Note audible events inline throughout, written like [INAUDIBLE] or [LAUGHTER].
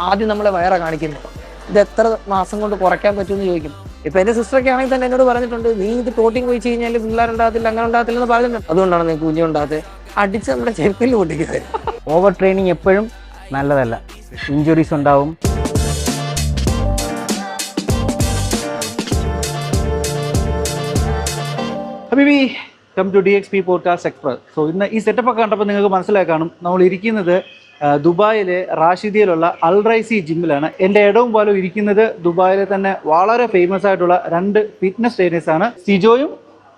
ആദ്യം നമ്മളെ വയറാണ് കാണിക്കുന്നത് ഇത് എത്ര മാസം കൊണ്ട് കുറയ്ക്കാൻ പറ്റുമെന്ന് ചോദിക്കും. ഇപ്പൊ എന്റെ സിസ്റ്ററൊക്കെ ആണെങ്കിൽ തന്നെ എന്നോട് പറഞ്ഞിട്ടുണ്ട് നീ ഇത് പ്രോട്ടീൻ കഴിച്ച് കഴിഞ്ഞാൽ പിള്ളേരുണ്ടാകത്തില്ല അങ്ങനെ ഉണ്ടാകത്തില്ല എന്ന് പറഞ്ഞിട്ടുണ്ട്. അതുകൊണ്ടാണ് നീ കുഞ്ഞുണ്ടാകത്ത്. അടിച്ച് നമ്മുടെ ചെരുപ്പിൽ പൊട്ടിക്കുന്നത്. ഓവർ ട്രെയിനിങ് എപ്പോഴും നല്ലതല്ല. ഇഞ്ചുറീസ് ഉണ്ടാവും. ഹബീബി come to D X P podcast express so ഇന്ന് ഈ സെറ്റപ്പ് ഒക്കെ കണ്ടപ്പോൾ നിങ്ങൾക്ക് മനസ്സിലായി കാണും. നമ്മൾ ഇരിക്കുന്നത് ദുബായിലെ റാഷിദിയിലുള്ള അൽറൈസി ജിമ്മിലാണ്. എന്റെ ഇടവും പോലും ഇരിക്കുന്നത് ദുബായിലെ തന്നെ വളരെ ഫേമസ് ആയിട്ടുള്ള രണ്ട് ഫിറ്റ്നസ് ട്രെയിനേഴ്സ് ആണ് സിജോയും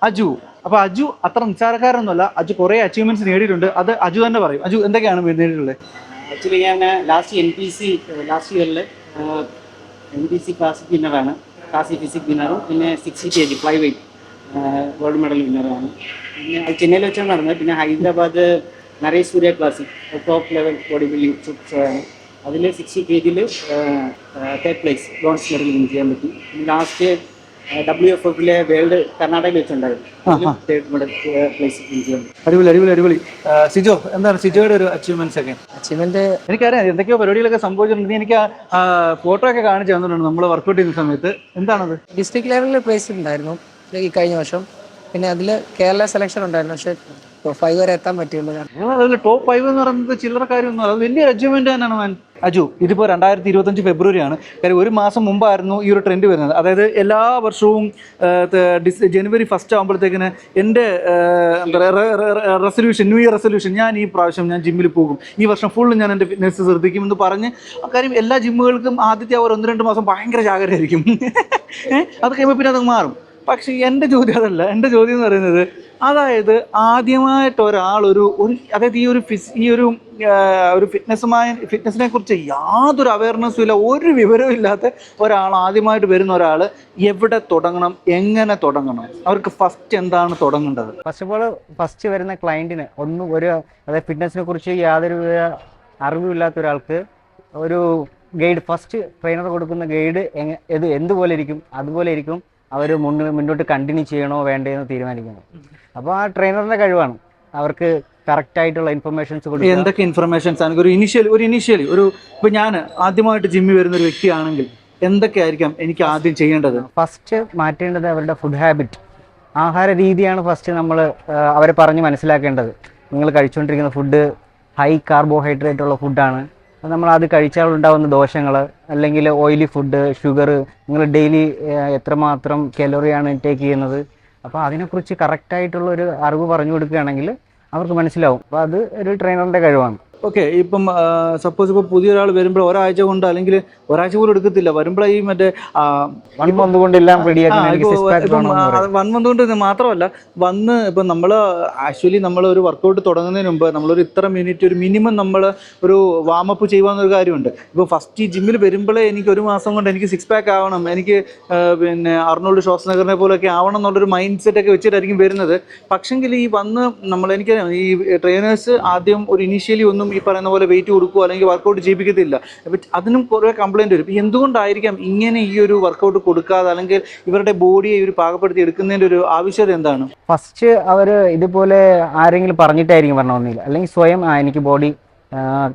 അജു. അപ്പോൾ അജു അത്ര നിസ്സാരക്കാരൊന്നുമല്ല അജു കുറേ അച്ചീവ്മെന്റ്സ് നേടിയിട്ടുണ്ട്. അത് അജു തന്നെ പറയും. അജു എന്തൊക്കെയാണ് നേടിയിട്ടുള്ളത്? ആക്ച്വലി ഞാൻ last N P C last ഇയറിൽ എൻ പി സി ക്ലാസിക് വിന്നറാണ് ക്ലാസിക് ഫിസിക് വിന്നറും പിന്നെ sixty K G fly weight gold medal വിന്നറുമാണ് പിന്നെ ചെന്നൈയിൽ വെച്ചാണ് നടന്നത്. പിന്നെ Hyderabad Naresh Surya classic top level body building ഷോയാണ് അതിൽ സിക്സ്റ്റി കെ ജിയിൽ third place bronze medal win ചെയ്യാൻ പറ്റി. പിന്നെ ലാസ്റ്റ് ഡബ്ല്യു എഫ് എഫിലെ വേൾഡ് കർണാടകയിൽ വെച്ചിട്ടുണ്ടായിരുന്നു തേർഡ് മെഡൽ പ്ലേസ് വിൻ ചെയ്യാൻ അടിപൊളി അടിപൊളി അടിപൊളി. സിജോ എന്താണ് സിജോയുടെ ഒരു അച്ചീവ്മെന്റ്സ് ഒക്കെ? അച്ചീവ്മെന്റ് എനിക്കറിയാം എന്തൊക്കെയോ പരിപാടികളൊക്കെ സംഭവിച്ചിട്ടുണ്ട്. എനിക്ക് ഫോട്ടോ ഒക്കെ കാണിച്ചു തന്നിട്ടുണ്ട് നമ്മൾ വർക്ക്ഔട്ട് ചെയ്യുന്ന സമയത്ത്. എന്താണത്? ഡിസ്ട്രിക്ട് ലെവലിൽ പ്ലേസ് ഉണ്ടായിരുന്നു ഈ കഴിഞ്ഞ വർഷം. പിന്നെ അതിൽ കേരള സെലക്ഷൻ ഉണ്ടായിരുന്നു. പക്ഷെ ഫൈവ് വരെ എത്താൻ പറ്റുള്ളൂ. അതിൽ ടോപ്പ് ഫൈവ് എന്ന് പറയുന്നത് ചില്ലറ കാര്യമൊന്നും അത് വലിയ അച്ചീവ്മെന്റ് തന്നെയാണ് മാൻ അജു ഇതിപ്പോൾ രണ്ടായിരത്തി ഇരുപത്തഞ്ച് ഫെബ്രുവരി ആണ്. കാര്യം ഒരു മാസം മുമ്പായിരുന്നു ഈ ഒരു ട്രെൻഡ് വരുന്നത്. അതായത് എല്ലാ വർഷവും ജനുവരി ഫസ്റ്റ് ആകുമ്പോഴത്തേക്കിന് എന്റെ റെസൊല്യൂഷൻ ന്യൂ ഇയർ റെസൊല്യൂഷൻ ഞാൻ ഈ പ്രാവശ്യം ഞാൻ ജിമ്മിൽ പോകും. ഈ വർഷം ഫുള്ള് ഞാൻ എന്റെ ഫിറ്റ്നസ് ശ്രദ്ധിക്കും എന്ന് പറഞ്ഞ് കാര്യം എല്ലാ ജിമ്മുകൾക്കും ആദ്യത്തെ ഒരു ഒന്ന് രണ്ട് മാസം ഭയങ്കര ജാഗ്രതയായിരിക്കും. [LAUGHS] അത് കഴിയുമ്പോൾ പിന്നെ അത് മാറും. പക്ഷേ എന്റെ ചോദ്യം അതല്ല. എന്റെ ചോദ്യം എന്ന് പറയുന്നത് അതായത് ആദ്യമായിട്ട് ഒരാൾ ഒരു ഒരു അതായത് ഈ ഒരു ഫിസ് ഈ ഒരു ഒരു ഫിറ്റ്നസ്സുമായ ഫിറ്റ്നസിനെ കുറിച്ച് യാതൊരു അവയർനെസ്സും ഇല്ല ഒരു വിവരവും ഇല്ലാത്ത ഒരാൾ ആദ്യമായിട്ട് വരുന്ന ഒരാൾ എവിടെ തുടങ്ങണം എങ്ങനെ തുടങ്ങണം അവർക്ക് ഫസ്റ്റ് എന്താണ് തുടങ്ങേണ്ടത്? ഫസ്റ്റ് ഓഫ് ഓൾ ഫസ്റ്റ് വരുന്ന ക്ലയന്റിന് ഒന്നും ഒരു അതായത് ഫിറ്റ്നസിനെ കുറിച്ച് യാതൊരു അറിവും അറിവുമില്ലാത്ത ഒരാൾക്ക് ഒരു ഗൈഡ് ഫസ്റ്റ് ട്രെയിനർ കൊടുക്കുന്ന ഗൈഡ് എങ്ങ ഇത് എന്തുപോലെ ഇരിക്കും അതുപോലെ ഇരിക്കും അവർ മുന്നോട്ട് കണ്ടിന്യൂ ചെയ്യണോ വേണ്ടേ എന്ന് തീരുമാനിക്കുന്നത് അപ്പോൾ ആ ട്രെയിനറിന്റെ കഴിവാണ്. അവർക്ക് കറക്റ്റ് ആയിട്ടുള്ള ഇൻഫർമേഷൻസ് കൊടുക്കുക. എന്തൊക്കെ ഇൻഫർമേഷൻസ് ആണ്? ഒരു ഇനിഷ്യൽ ഒരു ഇനിഷ്യലി ഒരു ഇപ്പൊ ഞാൻ ആദ്യമായിട്ട് ജിമ്മിൽ വരുന്ന ഒരു വ്യക്തിയാണെങ്കിൽ എന്തൊക്കെ ആയിരിക്കാം എനിക്ക് ആദ്യം ചെയ്യേണ്ടത്? ഫസ്റ്റ് മാറ്റേണ്ടത് അവരുടെ ഫുഡ് ഹാബിറ്റ് ആഹാര രീതിയാണ് ഫസ്റ്റ് നമ്മൾ അവരെ പറഞ്ഞ് മനസ്സിലാക്കേണ്ടത്. നിങ്ങൾ കഴിച്ചുകൊണ്ടിരിക്കുന്ന ഫുഡ് ഹൈ കാർബോഹൈഡ്രേറ്റ് ഉള്ള ഫുഡാണ് നമ്മൾ അത് കഴിച്ചാൽ ഉണ്ടാകുന്ന ദോഷങ്ങൾ അല്ലെങ്കിൽ ഓയിലി ഫുഡ് ഷുഗർ നിങ്ങൾ ഡെയിലി എത്രമാത്രം കലോറിയാണ് ടേക്ക് ചെയ്യുന്നത്. അപ്പോൾ അതിനെക്കുറിച്ച് കറക്റ്റായിട്ടുള്ള ഒരു അറിവ് പറഞ്ഞു കൊടുക്കുകയാണെങ്കിൽ അവർക്ക് മനസ്സിലാവും. അപ്പോൾ അത് ഒരു ട്രെയിനറിന്റെ കഴിവാണ്. ഓക്കെ ഇപ്പം സപ്പോസ് ഇപ്പോൾ പുതിയൊരാൾ വരുമ്പോൾ ഒരാഴ്ച കൊണ്ട് അല്ലെങ്കിൽ ഒരാഴ്ച പോലും എടുക്കത്തില്ല. വരുമ്പോൾ ഈ മറ്റേ വൺ മന്ത്. വൺ കൊണ്ട് ഇത് മാത്രമല്ല വന്ന് ഇപ്പം നമ്മൾ ആക്ച്വലി നമ്മൾ ഒരു വർക്കൗട്ട് തുടങ്ങുന്നതിന് മുമ്പ് നമ്മളൊരു ഇത്ര മിനിറ്റ് ഒരു മിനിമം നമ്മൾ ഒരു വാമപ്പ് ചെയ്യുവാന്നൊരു കാര്യമുണ്ട്. ഇപ്പോൾ ഫസ്റ്റ് ഈ ജിമ്മിൽ വരുമ്പോൾ എനിക്ക് ഒരു മാസം കൊണ്ട് എനിക്ക് സിക്സ് പാക്ക് ആവണം. എനിക്ക് പിന്നെ അർണോൾഡ് ഷോസ്നഗറിനെ പോലെയൊക്കെ ആവണം എന്നുള്ളൊരു മൈൻഡ് സെറ്റ് ഒക്കെ വെച്ചിട്ടായിരിക്കും വരുന്നത്. പക്ഷെങ്കിൽ ഈ വന്ന് നമ്മൾ എനിക്ക് ഈ ട്രെയിനേഴ്സ് ആദ്യം ഒരു ഇനീഷ്യലി ഒന്നും ഈ പറയുന്ന പോലെ വെയിറ്റ് കൊടുക്കുകയോ അല്ലെങ്കിൽ വർക്കൗട്ട് ചെയ്യിപ്പിക്കത്തില്ല. അതിനും കുറേ കംപ്ലൈന്റ് വരും. എന്തുകൊണ്ടായിരിക്കാം ഇങ്ങനെ ഈ ഒരു വർക്കൗട്ട് കൊടുക്കാതെ അല്ലെങ്കിൽ ഇവരുടെ ബോഡിയെ ഇവർ പാകപ്പെടുത്തി എടുക്കുന്നതിന്റെ ഒരു ആവശ്യകത എന്താണ്? ഫസ്റ്റ് അവർ ഇതുപോലെ ആരെങ്കിലും പറഞ്ഞിട്ടായിരിക്കും പറഞ്ഞൊന്നുമില്ല അല്ലെങ്കിൽ സ്വയം എനിക്ക് ബോഡി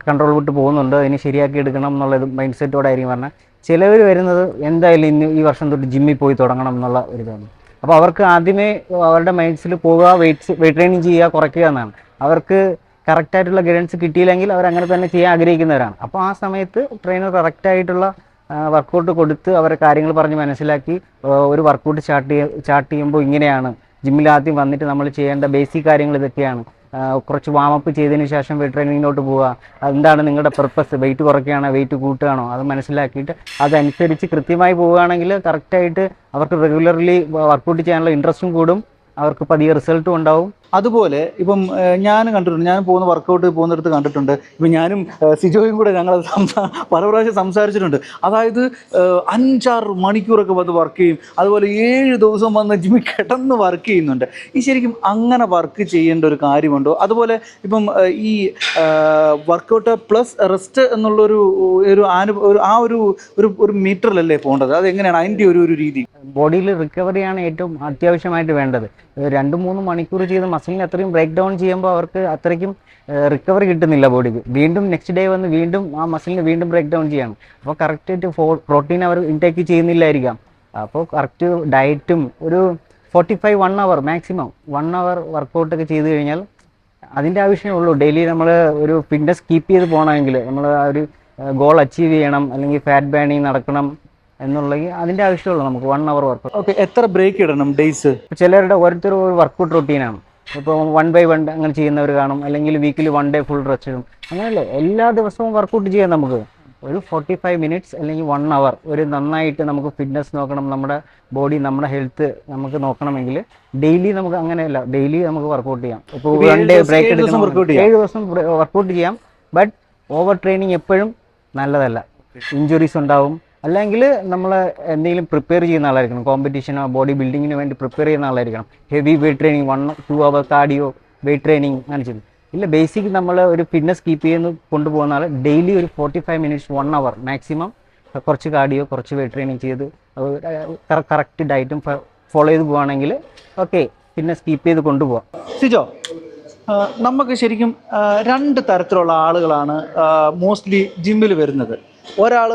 കൺട്രോൾ വിട്ട് പോകുന്നുണ്ട് ഇനി ശരിയാക്കി എടുക്കണം എന്നുള്ള മൈൻഡ് സെറ്റോടെ ആയിരിക്കും പറഞ്ഞാൽ ചിലവർ വരുന്നത് എന്തായാലും ഇന്ന് ഈ വർഷം തൊട്ട് ജിമ്മിൽ പോയി തുടങ്ങണം എന്നുള്ള ഒരു ഇതാണ്. അപ്പോൾ അവർക്ക് ആദ്യമേ അവരുടെ മൈൻഡ്സിൽ പോവുക വെയിറ്റ്സ് വെയിറ്റ് ട്രെയിനിങ് ചെയ്യുക കുറയ്ക്കുക എന്നാണ്. അവർക്ക് കറക്റ്റായിട്ടുള്ള ഗൈഡൻസ് കിട്ടിയില്ലെങ്കിൽ അവർ അങ്ങനെ തന്നെ ചെയ്യാൻ ആഗ്രഹിക്കുന്നവരാണ്. അപ്പോൾ ആ സമയത്ത് ട്രെയിനർ കറക്റ്റായിട്ടുള്ള വർക്കൗട്ട് കൊടുത്ത് അവരെ കാര്യങ്ങൾ പറഞ്ഞ് മനസ്സിലാക്കി ഒരു വർക്കൗട്ട് സ്റ്റാർട്ട് ചെയ്യ സ്റ്റാർട്ട് ചെയ്യുമ്പോൾ ഇങ്ങനെയാണ്. ജിമ്മിൽ ആദ്യം വന്നിട്ട് നമ്മൾ ചെയ്യേണ്ട ബേസിക് കാര്യങ്ങൾ ഇതൊക്കെയാണ്. കുറച്ച് വാമപ്പ് ചെയ്തതിന് ശേഷം വെയിറ്റ് ട്രെയിനിങ്ങിലോട്ട് പോവുക. എന്താണ് നിങ്ങളുടെ പർപ്പസ് വെയിറ്റ് കുറയ്ക്കുകയാണോ? വെയിറ്റ് കൂട്ടുകയാണോ? അത് മനസ്സിലാക്കിയിട്ട് അതനുസരിച്ച് കൃത്യമായി പോവുകയാണെങ്കിൽ കറക്റ്റായിട്ട് അവർക്ക് റെഗുലർലി വർക്കൗട്ട് ചെയ്യാനുള്ള ഇൻട്രസ്റ്റും കൂടും. അവർക്ക് പതിയെ റിസൾട്ടും ഉണ്ടാവും. അതുപോലെ ഇപ്പം ഞാൻ കണ്ടിട്ടുണ്ട് ഞാൻ പോകുന്ന വർക്കൗട്ട് പോകുന്നിടത്ത് കണ്ടിട്ടുണ്ട്. ഇപ്പം ഞാനും സിജോയും കൂടെ ഞങ്ങൾ [LAUGHS] സംസാ പല പ്രാവശ്യം സംസാരിച്ചിട്ടുണ്ട്. അതായത് അഞ്ചാറ് മണിക്കൂറൊക്കെ വന്ന് വർക്ക് ചെയ്യും. അതുപോലെ ഏഴ് ദിവസം വന്ന് ജിമ്മിൽ കിടന്ന് വർക്ക് ചെയ്യുന്നുണ്ട്. ഈ ശരിക്കും അങ്ങനെ വർക്ക് ചെയ്യേണ്ട ഒരു കാര്യമുണ്ടോ? അതുപോലെ ഇപ്പം ഈ വർക്കൗട്ട് പ്ലസ് റെസ്റ്റ് എന്നുള്ളൊരു ഒരു അനുഭവം ഒരു ആ ഒരു ഒരു ഒരു മീറ്ററിലല്ലേ പോകേണ്ടത്? അത് എങ്ങനെയാണ് അതിന്റെ ഒരു ഒരു രീതി? ബോഡിയിൽ റിക്കവറിയാണ് ഏറ്റവും അത്യാവശ്യമായിട്ട് വേണ്ടത്. രണ്ട് മൂന്ന് മണിക്കൂർ ചെയ്ത് മസിലിന് അത്രയും ബ്രേക്ക് ഡൗൺ ചെയ്യുമ്പോൾ അവർക്ക് അത്രയ്ക്കും റിക്കവറി കിട്ടുന്നില്ല ബോഡിക്ക് വീണ്ടും നെക്സ്റ്റ് ഡേ വന്ന് വീണ്ടും ആ മസിലിന് വീണ്ടും ബ്രേക്ക് ഡൗൺ ചെയ്യണം അപ്പോൾ കറക്റ്റായിട്ട് ഫോ പ്രോട്ടീൻ അവർ ഇൻടേക്ക് ചെയ്യുന്നില്ലായിരിക്കാം. അപ്പോൾ കറക്റ്റ് ഡയറ്റും ഒരു forty five one hour maximum one hour വർക്കൗട്ടൊക്കെ ചെയ്ത് കഴിഞ്ഞാൽ അതിന്റെ ആവശ്യമേ ഉള്ളൂ. ഡെയിലി നമ്മൾ ഒരു ഫിറ്റ്നസ് കീപ്പ് ചെയ്ത് പോകണമെങ്കിൽ നമ്മൾ ആ ഒരു ഗോൾ അച്ചീവ് ചെയ്യണം അല്ലെങ്കിൽ ഫാറ്റ് ബേണിങ് നടക്കണം എന്നുള്ളത് അതിന്റെ ആവശ്യമുള്ളൂ നമുക്ക്. വൺ അവർ വർക്ക് ഓക്കെ എത്ര ബ്രേക്ക് ഇടണം ഡേയ്സ് ചിലരുടെ ഓരോരുത്തരും ഒരു വർക്കൗട്ട് റൊട്ടീനാണ് ഇപ്പോൾ വൺ ബൈ വൺ അങ്ങനെ ചെയ്യുന്നവർ കാണും. അല്ലെങ്കിൽ വീക്കിൽ വൺ ഡേ ഫുൾ റെസ്റ്റ് ഇടും. അങ്ങനെയല്ലേ? എല്ലാ ദിവസവും വർക്കൗട്ട് ചെയ്യാം നമുക്ക്. ഒരു ഫോർട്ടി ഫൈവ് മിനിറ്റ്സ് അല്ലെങ്കിൽ വൺ അവർ ഒരു നന്നായിട്ട് നമുക്ക് ഫിറ്റ്നസ് നോക്കണം. നമ്മുടെ ബോഡി നമ്മുടെ ഹെൽത്ത് നമുക്ക് നോക്കണമെങ്കിൽ ഡെയിലി നമുക്ക് അങ്ങനെയല്ല. ഡെയിലി നമുക്ക് വർക്കൗട്ട് ചെയ്യാം. ഇപ്പോൾ വൺ ഡേ ബ്രേക്ക് എടുക്കാം ദിവസം workout ചെയ്യാം. ഏഴ് ദിവസം വർക്കൗട്ട് ചെയ്യാം. ബട്ട് ഓവർ ട്രെയിനിങ് എപ്പോഴും നല്ലതല്ല. ഇഞ്ചുറീസ് ഉണ്ടാവും. അല്ലെങ്കിൽ നമ്മൾ എന്തെങ്കിലും പ്രിപ്പയർ ചെയ്യുന്ന ആളായിരിക്കണം. കോമ്പറ്റീഷനോ ബോഡി ബിൽഡിങ്ങിന് വേണ്ടി പ്രിപ്പയർ ചെയ്യുന്ന ആളായിരിക്കണം. Heavy weight training one two hour cardio weight training അങ്ങനെ ചെയ്തു ഇല്ല ബേസിക് നമ്മൾ ഒരു ഫിറ്റ്നസ് കീപ്പ് ചെയ്യുന്ന കൊണ്ടുപോകുന്ന ആൾ ഡെയിലി ഒരു forty five minutes one hour maximum കുറച്ച് കാർഡിയോ കുറച്ച് വെയിറ്റ് ട്രെയിനിങ് ചെയ്ത് കറക്റ്റ് ഡയറ്റും ഫോളോ ചെയ്ത് പോവുകയാണെങ്കിൽ ഓക്കെ ഫിറ്റ്നസ് കീപ്പ് ചെയ്ത് കൊണ്ടുപോകാം സിജോ നമുക്ക് ശരിക്കും രണ്ട് തരത്തിലുള്ള ആളുകളാണ് മോസ്റ്റ്ലി ജിമ്മിൽ വരുന്നത്. ഒരാൾ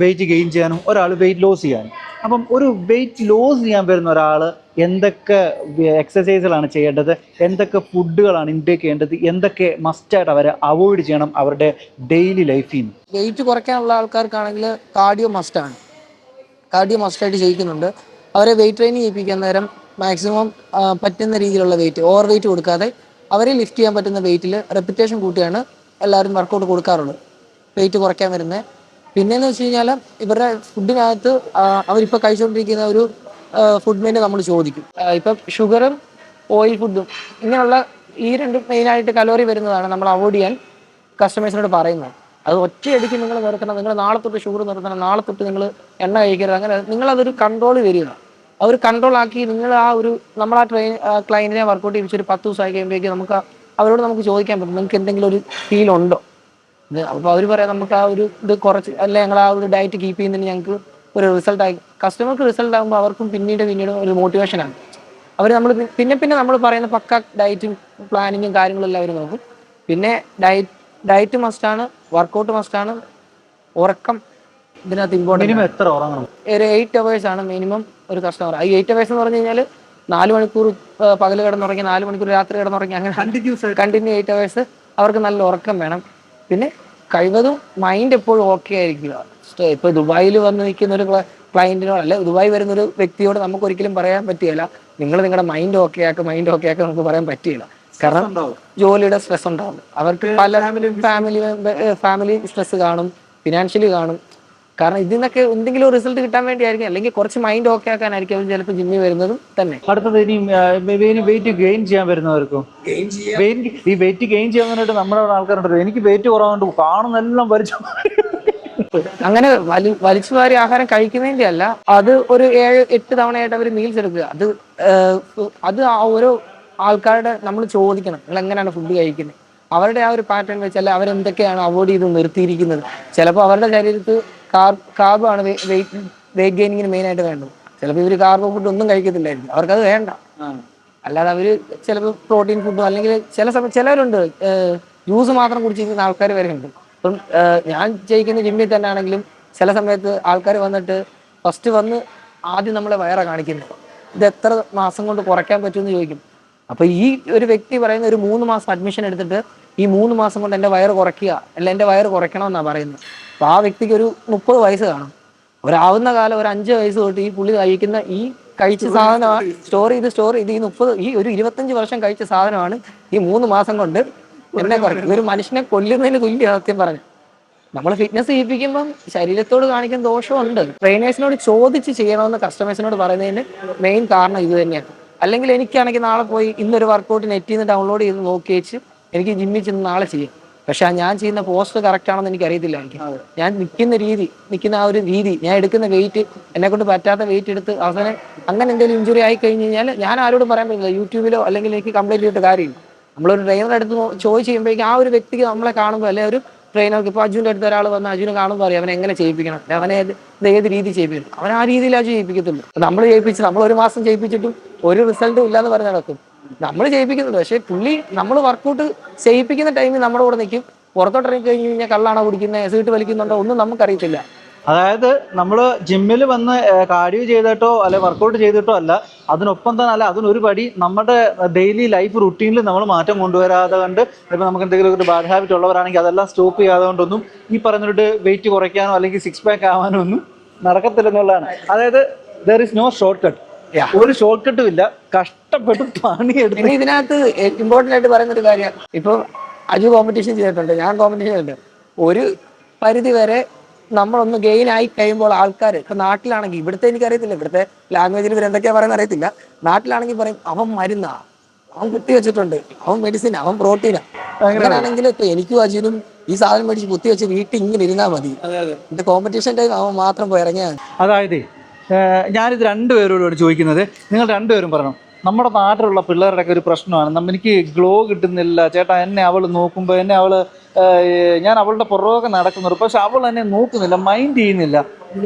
വെയിറ്റ് ഗെയിൻ ചെയ്യാനും ഒരാൾ വെയിറ്റ് ലോസ് ചെയ്യാനും. അപ്പം ഒരു വെയിറ്റ് ലോസ് ചെയ്യാൻ വരുന്ന ഒരാൾ എന്തൊക്കെ എക്സസൈസുകളാണ് ചെയ്യേണ്ടത്? എന്തൊക്കെ ഫുഡുകളാണ് ഇൻടേക്ക് ചെയ്യേണ്ടത്? എന്തൊക്കെ മസ്റ്റായിട്ട് അവരെ അവോയ്ഡ് ചെയ്യണം അവരുടെ ഡെയിലി ലൈഫിൽ നിന്ന്? വെയിറ്റ് കുറയ്ക്കാനുള്ള ആൾക്കാർക്കാണെങ്കിൽ കാർഡിയോ മസ്റ്റാണ് കാർഡിയോ മസ്റ്റായിട്ട് ചെയ്യിക്കുന്നുണ്ട്. അവരെ വെയിറ്റ് ട്രെയിനിങ് ചെയ്യിപ്പിക്കാൻ നേരം മാക്സിമം പറ്റുന്ന രീതിയിലുള്ള വെയിറ്റ് ഓവർ വെയിറ്റ് കൊടുക്കാതെ അവരെ ലിഫ്റ്റ് ചെയ്യാൻ പറ്റുന്ന വെയിറ്റിൽ റെപ്പിറ്റേഷൻ കൂട്ടിയാണ് എല്ലാവരും വർക്കൗട്ട് കൊടുക്കാറുള്ളത്. വെയിറ്റ് കുറയ്ക്കാൻ വരുന്നത്. പിന്നെന്ന് വെച്ച് കഴിഞ്ഞാൽ ഇവരുടെ ഫുഡിനകത്ത് അവരിപ്പോൾ കഴിച്ചുകൊണ്ടിരിക്കുന്ന ഒരു ഫുഡ് മെനു നമ്മൾ ചോദിക്കും. ഇപ്പം ഷുഗറും ഓയിൽ ഫുഡും ഇങ്ങനെയുള്ള ഈ രണ്ട് മെയിനായിട്ട് കലോറി വരുന്നതാണ് നമ്മൾ അവോയ്ഡ് ചെയ്യാൻ കസ്റ്റമേഴ്സിനോട് പറയുന്നത്. അത് ഒറ്റയടിക്ക് നിങ്ങൾ നിർത്തണം നിങ്ങൾ നാളെ തൊട്ട് ഷുഗർ നിർത്തണം നാളെ തൊട്ട് നിങ്ങൾ എണ്ണ കഴിക്കരുത് അങ്ങനെ നിങ്ങളതൊരു കൺട്രോൾ വരിക. അവർ കൺട്രോൾ ആക്കി നിങ്ങൾ ആ ഒരു നമ്മൾ ആ ട്രെയിൻ ക്ലയന്റിനെ വർക്കൗട്ട് ചെയ്യിപ്പിച്ച് ഒരു പത്ത് ദിവസമായി കഴിയുമ്പോഴേക്കും നമുക്ക് അവരോട് നമുക്ക് ചോദിക്കാൻ പറ്റും നിങ്ങൾക്ക് എന്തെങ്കിലും ഒരു ഫീൽ ഉണ്ടോ? ഇത് അപ്പോൾ അവർ പറയാം നമുക്ക് ആ ഒരു ഇത് കുറച്ച് അല്ലെ ഞങ്ങൾ ആ ഒരു ഡയറ്റ് കീപ്പ് ചെയ്യുന്നതിന് ഞങ്ങൾക്ക് ഒരു റിസൾട്ട് ആയി. കസ്റ്റമർക്ക് റിസൾട്ട് ആകുമ്പോൾ അവർക്കും പിന്നീട് പിന്നീട് ഒരു മോട്ടിവേഷനാണ് അവർ നമ്മൾ പിന്നെ പിന്നെ നമ്മൾ പറയുന്ന പക്ക ഡയറ്റും പ്ലാനിങ്ങും കാര്യങ്ങളെല്ലാം അവർ നോക്കും. പിന്നെ ഡയറ്റ് ഡയറ്റ് മസ്റ്റാണ് വർക്കൗട്ട് മസ്റ്റാണ് ഉറക്കം ഇതിനകത്ത് ഇമ്പോർട്ടന്റ് മിനിമം എത്ര ഉറങ്ങണം? ഒരു എയ്റ്റ് അവേഴ്സ് ആണ് മിനിമം ഒരു കസ്റ്റമർ ഈ എയ്റ്റ് അവേഴ്സ് എന്ന് പറഞ്ഞു കഴിഞ്ഞാൽ നാല് മണിക്കൂർ പകൽ കിടന്നുറങ്ങി നാല് മണിക്കൂർ രാത്രി കിടന്നുറങ്ങി അങ്ങനെ കണ്ടിന്യൂസ് കണ്ടിന്യൂ എയ്റ്റ് അവേഴ്സ് അവർക്ക് നല്ല ഉറക്കം വേണം. പിന്നെ കഴിവതും മൈൻഡ് എപ്പോഴും ഓക്കെ ആയിരിക്കുക ഇപ്പൊ ദുബായിൽ വന്ന് നിൽക്കുന്ന ഒരു ക്ലയന്റിനോട് അല്ലെ ദുബായ് വരുന്ന ഒരു വ്യക്തിയോട് നമുക്ക് ഒരിക്കലും പറയാൻ പറ്റില്ല നിങ്ങൾ നിങ്ങളുടെ മൈൻഡ് ഓക്കെ ആക്കുക മൈൻഡ് ഓക്കെ ആക്കുക നമുക്ക് പറയാൻ പറ്റില്ല കാരണം ജോലിയുടെ സ്ട്രെസ് ഉണ്ടാവും. അവർക്ക് പല ഫാമിലി ഫാമിലി സ്ട്രെസ് കാണും ഫിനാൻഷ്യലി കാണും. കാരണം ഇതിൽ നിന്നൊക്കെ എന്തെങ്കിലും റിസൾട്ട് കിട്ടാൻ വേണ്ടി ആയിരിക്കും അല്ലെങ്കിൽ കുറച്ച് മൈൻഡ് ഓക്കെ ആക്കാനായിരിക്കും അവർ ചിലപ്പോൾ ജിമ്മി വരുന്നതും തന്നെ. അടുത്തത് ഇനി വെയിറ്റ് ഗെയിൻ ചെയ്യാൻ വരുന്നവർക്കും. വെയിറ്റ് ഈ വെയിറ്റ് ഗെയിൻ ചെയ്യാൻ വേണ്ടിയിട്ട് നമ്മുടെ അവിടെ ആൾക്കാരുണ്ടല്ലോ. എനിക്ക് വെയിറ്റ് കുറവുണ്ട് കാണുന്നെല്ലാം വലിച്ചു അങ്ങനെ വലി വലിച്ചു വാരി ആഹാരം കഴിക്കുന്നതിന്റെ അല്ല അത് ഒരു ഏഴ് എട്ട് തവണയായിട്ട് അവർ മീൽസ് എടുക്കുക. അത് അത് ആ ഓരോ ആൾക്കാരുടെ നമ്മൾ ചോദിക്കണം നിങ്ങൾ എങ്ങനെയാണ് ഫുഡ് കഴിക്കുന്നത് അവരുടെ ആ ഒരു പാറ്റേൺ വെച്ചാൽ അവരെന്തൊക്കെയാണ് അവോയ്ഡ് ചെയ്ത് നിർത്തിയിരിക്കുന്നത്? ചിലപ്പോൾ അവരുടെ ശരീരത്ത് കാർ കാർബാണ് വെയിറ്റ് വെയിറ്റ് ഗെയിനിങ്ങിന് മെയിൻ ആയിട്ട് വേണ്ടത്. ചിലപ്പോൾ ഇവർ കാർബോ ഫുഡ് ഒന്നും കഴിക്കത്തില്ലായിരിക്കും. അവർക്കത് വേണ്ട. അല്ലാതെ അവർ ചിലപ്പോൾ പ്രോട്ടീൻ ഫുഡോ അല്ലെങ്കിൽ ചില സമയം ചിലരുണ്ട് ജ്യൂസ് മാത്രം കുടിച്ചിരിക്കുന്ന ആൾക്കാർ വരെ ഉണ്ട്. ഇപ്പം ഞാൻ ചെയ്യിക്കുന്ന ജിമ്മിൽ തന്നെ ആണെങ്കിലും ചില സമയത്ത് ആൾക്കാർ വന്നിട്ട് ഫസ്റ്റ് വന്ന് ആദ്യം നമ്മളെ വയറാണ് കാണിക്കുന്നത്. ഇത് എത്ര മാസം കൊണ്ട് കുറയ്ക്കാൻ പറ്റുമെന്ന് ചോദിക്കും. അപ്പൊ ഈ ഒരു വ്യക്തി പറയുന്ന ഒരു മൂന്ന് മാസം അഡ്മിഷൻ എടുത്തിട്ട് ഈ മൂന്ന് മാസം കൊണ്ട് എന്റെ വയറ് കുറയ്ക്കുക അല്ല എന്റെ വയറ് കുറയ്ക്കണമെന്നാണ് പറയുന്നത്. അപ്പൊ ആ വ്യക്തിക്ക് ഒരു മുപ്പത് വയസ്സ് കാണും. ഒരാവുന്ന കാലം ഒരു അഞ്ച് വയസ്സ് തൊട്ട് ഈ പുള്ളി കഴിക്കുന്ന ഈ കഴിച്ച സാധനമാണ്. സ്റ്റോർ ചെയ്ത് സ്റ്റോർ ചെയ്ത് ഈ മുപ്പത് ഈ ഒരു ഇരുപത്തഞ്ച് വർഷം കഴിച്ച സാധനമാണ് ഈ മൂന്ന് മാസം കൊണ്ട് എന്നെ കുറയ്ക്കും ഒരു മനുഷ്യനെ കൊല്ലുന്നതിന് തുല്യ സത്യം പറഞ്ഞു. നമ്മൾ ഫിറ്റ്നസ് ചെയ്യിപ്പിക്കുമ്പം ശരീരത്തോട് കാണിക്കുന്ന ദോഷമുണ്ട്. ട്രെയിനേഴ്സിനോട് ചോദിച്ച് ചെയ്യണമെന്ന് കസ്റ്റമേഴ്സിനോട് പറയുന്നതിന് മെയിൻ കാരണം ഇത് തന്നെയാണ്. അല്ലെങ്കിൽ എനിക്കാണെങ്കിൽ നാളെ പോയി ഇന്നൊരു വർക്കൗട്ട് നെറ്റിൽ നിന്ന് ഡൗൺലോഡ് ചെയ്ത് നോക്കി വെച്ച് എനിക്ക് ജിമ്മിൽ ചെന്ന് നാളെ ചെയ്യാം. പക്ഷെ ഞാൻ ചെയ്യുന്ന പോസ്റ്റ് കറക്റ്റ് ആണെന്ന് എനിക്ക് അറിയത്തില്ല എനിക്ക് ഞാൻ നിൽക്കുന്ന രീതി നിൽക്കുന്ന ആ ഒരു രീതി ഞാൻ എടുക്കുന്ന വെയിറ്റ് എന്നെ കൊണ്ട് പറ്റാത്ത വെയിറ്റ് എടുത്ത് അവസാനം അങ്ങനെ എന്തെങ്കിലും ഇഞ്ചുറി ആയി കഴിഞ്ഞ് കഴിഞ്ഞാൽ ഞാൻ ആരോടും പറയാൻ പറ്റില്ല. യൂട്യൂബിലോ അല്ലെങ്കിൽ എനിക്ക് കംപ്ലൈന്റ് ചെയ്തിട്ട് കാര്യമില്ല. നമ്മളൊരു ട്രെയിനറുടെ അടുത്ത് ചോദിച്ച് ചെയ്യുമ്പോഴേക്കും ആ ഒരു വ്യക്തിക്ക് നമ്മളെ കാണുമ്പോൾ അല്ലെങ്കിൽ ഒരു ട്രെയിനർക്ക് ഇപ്പോൾ അജുവിന്റെ അടുത്ത് ഒരാൾ വന്ന് അജുവിനെ കാണുമ്പോൾ അറിയാം അവനെ എങ്ങനെ ചെയ്യിപ്പിക്കണം. അവനെ ഇത് ഏത് രീതി ചെയ്യിപ്പിക്കണം. അവൻ ആ രീതിയിലാണ് ചെയ്യിപ്പിക്കത്തുള്ളൂ നമ്മൾ ചെയ്യിപ്പിച്ച് നമ്മൾ ഒരു മാസം ചെയ്യിപ്പിച്ചിട്ടും ഒരു റിസൾട്ടും ഇല്ലാന്ന് പറഞ്ഞ് നടക്കും. നമ്മൾ ചെയ്യിപ്പിക്കുന്നുണ്ട്. പക്ഷേ പുള്ളി നമ്മൾ വർക്കൗട്ട് ചെയ്യിപ്പിക്കുന്ന ടൈമിൽ നമ്മുടെ കൂടെ നിൽക്കും പുറത്തോട്ട് ഇറങ്ങി കഴിഞ്ഞ് കഴിഞ്ഞാൽ കള്ളാണോ കുടിക്കുന്നത് സീട്ട് വലിക്കുന്നുണ്ടോ? ഒന്നും നമുക്കറിയത്തില്ല. അതായത് നമ്മൾ ജിമ്മിൽ വന്ന് കാർഡിയോ ചെയ്തിട്ടോ അല്ലെ വർക്കൗട്ട് ചെയ്തിട്ടോ അല്ല അതിനൊപ്പം തന്നെ അല്ല അതിനൊരു പടി നമ്മുടെ ഡെയിലി ലൈഫ് റുട്ടീനിൽ നമ്മൾ മാറ്റം കൊണ്ടുവരാതെ കണ്ട് ഇപ്പം നമുക്ക് എന്തെങ്കിലും ഒരു ബാഡ് ഹാബിറ്റ് ഉള്ളവരാണെങ്കിൽ അതെല്ലാം സ്റ്റോപ്പ് ചെയ്യാതെ കൊണ്ടൊന്നും ഈ പറഞ്ഞിട്ട് വെയിറ്റ് കുറയ്ക്കാനോ അല്ലെങ്കിൽ സിക്സ് പാക്ക് ആവാനോ ഒന്നും നടക്കത്തില്ലെന്നുള്ളതാണ് അതായത് there is no short cut ഒരു ഷോർട്ട് കട്ടും ഇല്ല. കഷ്ടപ്പെട്ട് പണിയെടുത്ത്. പിന്നെ ഇതിനകത്ത് ഇമ്പോർട്ടന്റ് ആയിട്ട് പറയുന്ന ഒരു കാര്യം. ഇപ്പൊ അജു കോമ്പറ്റീഷൻ ചെയ്തിട്ടുണ്ട്. ഞാൻ കോമ്പറ്റീഷൻ ചെയ്തിട്ടുണ്ട്. ഒരു പരിധി വരെ നമ്മളൊന്ന് ഗെയിൻ ആയി കഴിയുമ്പോൾ ആൾക്കാർ ഇപ്പൊ നാട്ടിലാണെങ്കിൽ ഇവിടുത്തെ എനിക്കറിയത്തില്ല. ഇവിടുത്തെ ലാംഗ്വേജിൽ ഇവർ എന്തൊക്കെയാ പറയുന്ന അറിയത്തില്ല. നാട്ടിലാണെങ്കിൽ പറയും അവൻ മരുന്നാ. അവൻ കുത്തി വെച്ചിട്ടുണ്ട്. അവൻ മെഡിസിൻ അവൻ പ്രോട്ടീനാ അങ്ങനെയാണെങ്കിൽ ഇപ്പൊ എനിക്കും അജിനും ഈ സാധനം മേടിച്ച് കുത്തി വെച്ച് വീട്ടിൽ ഇങ്ങനെ ഇരുന്നാൽ മതി. കോമ്പറ്റീഷൻ ടൈം അവൻ മാത്രം പോയി ഇറങ്ങിയാണ്. അതായത് ഞാനിത് രണ്ടുപേരോട് ചോദിക്കുന്നത്. നിങ്ങൾ രണ്ടുപേരും പറയണം. നമ്മുടെ നാട്ടിലുള്ള പിള്ളേരുടെയൊക്കെ ഒരു പ്രശ്നമാണ്. എനിക്ക് ഗ്ലോ കിട്ടുന്നില്ല. ചേട്ടാ എന്നെ അവൾ നോക്കുമ്പോൾ എന്നെ അവൾ ഞാൻ അവളുടെ പുറകെ നടക്കുന്നുണ്ട് പക്ഷെ അവൾ എന്നെ നോക്കുന്നില്ല മൈൻഡ് ചെയ്യുന്നില്ല.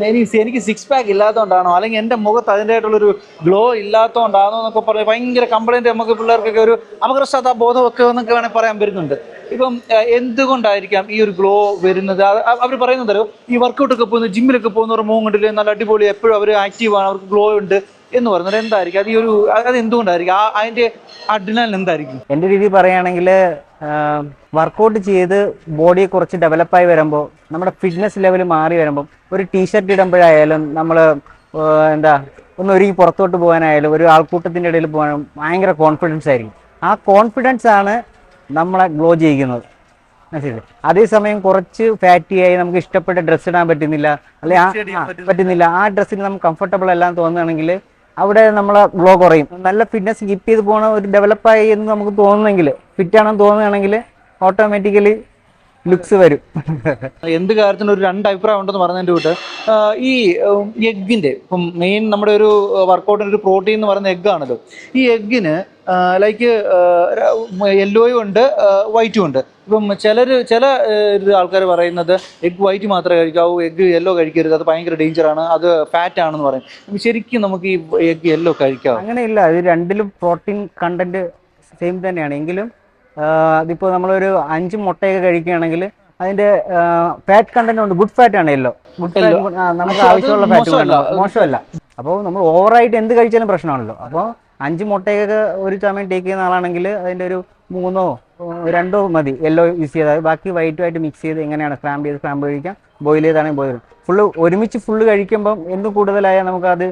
എനിക്ക് എനിക്ക് സിക്സ് പാക്ക് ഇല്ലാത്തതുകൊണ്ടാണോ അല്ലെങ്കിൽ എന്റെ മുഖത്ത് അതിന്റെതായിട്ടുള്ളൊരു ഗ്ലോ ഇല്ലാത്തതുകൊണ്ടാണോ എന്നൊക്കെ പറയാം ഭയങ്കര കംപ്ലൈന്റ് നമുക്ക് പിള്ളേർക്കൊക്കെ ഒരു അപകർഷതാ ബോധമൊക്കെ എന്നൊക്കെ വേണമെങ്കിൽ പറയാൻ വരുന്നുണ്ട്. ഇപ്പം എന്തുകൊണ്ടായിരിക്കാം ഈ ഒരു ഗ്ലോ വരുന്നത്? അവർ പറയുന്നുണ്ടല്ലോ ഈ വർക്കൗട്ടൊക്കെ പോകുന്ന ജിമ്മിലൊക്കെ പോകുന്നവർ മോങ്ങണ്ടിൽ നല്ല അടിപൊളി എപ്പോഴും അവർ ആക്റ്റീവാണ് അവർക്ക് ഗ്ലോ ഉണ്ട് എന്ന് പറയുന്നത് എന്തായിരിക്കും? അത് ഈ ഒരു അത് എന്തുകൊണ്ടായിരിക്കും ആ അതിന്റെ അഡ്രിനാൽ എന്തായിരിക്കും? എന്റെ രീതി പറയുകയാണെങ്കിൽ വർക്കൗട്ട് ചെയ്ത് ബോഡി കുറച്ച് ഡെവലപ്പായി വരുമ്പോൾ നമ്മുടെ ഫിറ്റ്നസ് ലെവൽ മാറി വരുമ്പോൾ ഒരു ടീഷർട്ട് ഇടുമ്പോഴായാലും നമ്മൾ എന്താ ഒന്ന് ഒരുങ്ങി പുറത്തോട്ട് പോകാനായാലും ഒരു ആൾക്കൂട്ടത്തിന്റെ ഇടയിൽ പോകാനും ഭയങ്കര കോൺഫിഡൻസ് ആയിരിക്കും. ആ കോൺഫിഡൻസ് ആണ് നമ്മളെ ഗ്ലോ ചെയ്യിക്കുന്നത്. മനസ്സിലായി അതേസമയം കുറച്ച് ഫാറ്റി ആയി നമുക്ക് ഇഷ്ടപ്പെട്ട ഡ്രസ്സ് ഇടാൻ പറ്റുന്നില്ല അല്ലെ പറ്റുന്നില്ല. ആ ഡ്രസ്സിന് നമുക്ക് കംഫർട്ടബിൾ അല്ലാന്ന് തോന്നുകയാണെങ്കിൽ അവിടെ നമ്മളെ ഗ്ലോ കുറയും. നല്ല ഫിറ്റ്നസ് കീപ്പ് ചെയ്ത് പോകണ ഒരു ഡെവലപ്പായി എന്ന് നമുക്ക് തോന്നുന്നെങ്കിൽ ഫിറ്റ് ആണെന്ന് തോന്നുകയാണെങ്കിൽ ഓട്ടോമാറ്റിക്കലി ലുക്സ് വരും. എന്ത് കാര്യത്തിനും ഒരു രണ്ട് അഭിപ്രായം ഉണ്ടെന്ന് പറഞ്ഞതിന്റെ കൂട്ട് ഈ എഗ്ഗിന്റെ ഇപ്പം മെയിൻ നമ്മുടെ ഒരു വർക്കൗട്ടിന്റെ ഒരു പ്രോട്ടീൻ എന്ന് പറയുന്ന എഗ്ഗ് ആണല്ലോ. ഈ എഗ്ഗിന് ലൈക്ക് യെല്ലോയും ഉണ്ട് വൈറ്റും ഉണ്ട്. ഇപ്പം ചിലർ ചില ആൾക്കാർ പറയുന്നത് എഗ് വൈറ്റ് മാത്രമേ കഴിക്കാവൂ എഗ്ഗ് യെല്ലോ കഴിക്കരുത് അത് ഭയങ്കര ഡേഞ്ചറാണ് അത് ഫാറ്റ് ആണെന്ന് പറയും. ശരിക്കും നമുക്ക് ഈ എഗ്ഗ് യെല്ലോ കഴിക്കാം അങ്ങനെയില്ല ഇത് രണ്ടിലും പ്രോട്ടീൻ കണ്ടന്റ് സെയിം തന്നെയാണ്. എങ്കിലും അതിപ്പോൾ നമ്മളൊരു അഞ്ച് മുട്ടയൊക്കെ കഴിക്കുകയാണെങ്കിൽ അതിന്റെ ഫാറ്റ് കണ്ടന്റ് ഉണ്ട്. ഗുഡ് ഫാറ്റ് ആണല്ലോ ഗുഡ് നമുക്ക് ആവശ്യമുള്ള ഫാറ്റ് മോശമല്ല. മോശമല്ല. അപ്പോൾ നമ്മൾ ഓവറായിട്ട് എന്ത് കഴിച്ചാലും പ്രശ്നമാണല്ലോ. അപ്പോൾ അഞ്ച് മുട്ടയൊക്കെ ഒരു സമയം ടേക്ക് ചെയ്യുന്ന ആളാണെങ്കിൽ അതിന്റെ ഒരു മൂന്നോ രണ്ടോ മതി. യെല്ലോ യൂസ് ചെയ്താൽ ബാക്കി വൈറ്റുമായിട്ട് മിക്സ് ചെയ്ത് എങ്ങനെയാണ് സ്ക്രാമ്പ് ചെയ്ത് സ്ക്രാമ്പ് കഴിക്കാം. ബോയിൽ ചെയ്താണെങ്കിൽ ബോയിൽ ഫുള്ള് ഒരുമിച്ച് ഫുള്ള് കഴിക്കുമ്പം എന്ത് കൂടുതലായാൽ നമുക്കത്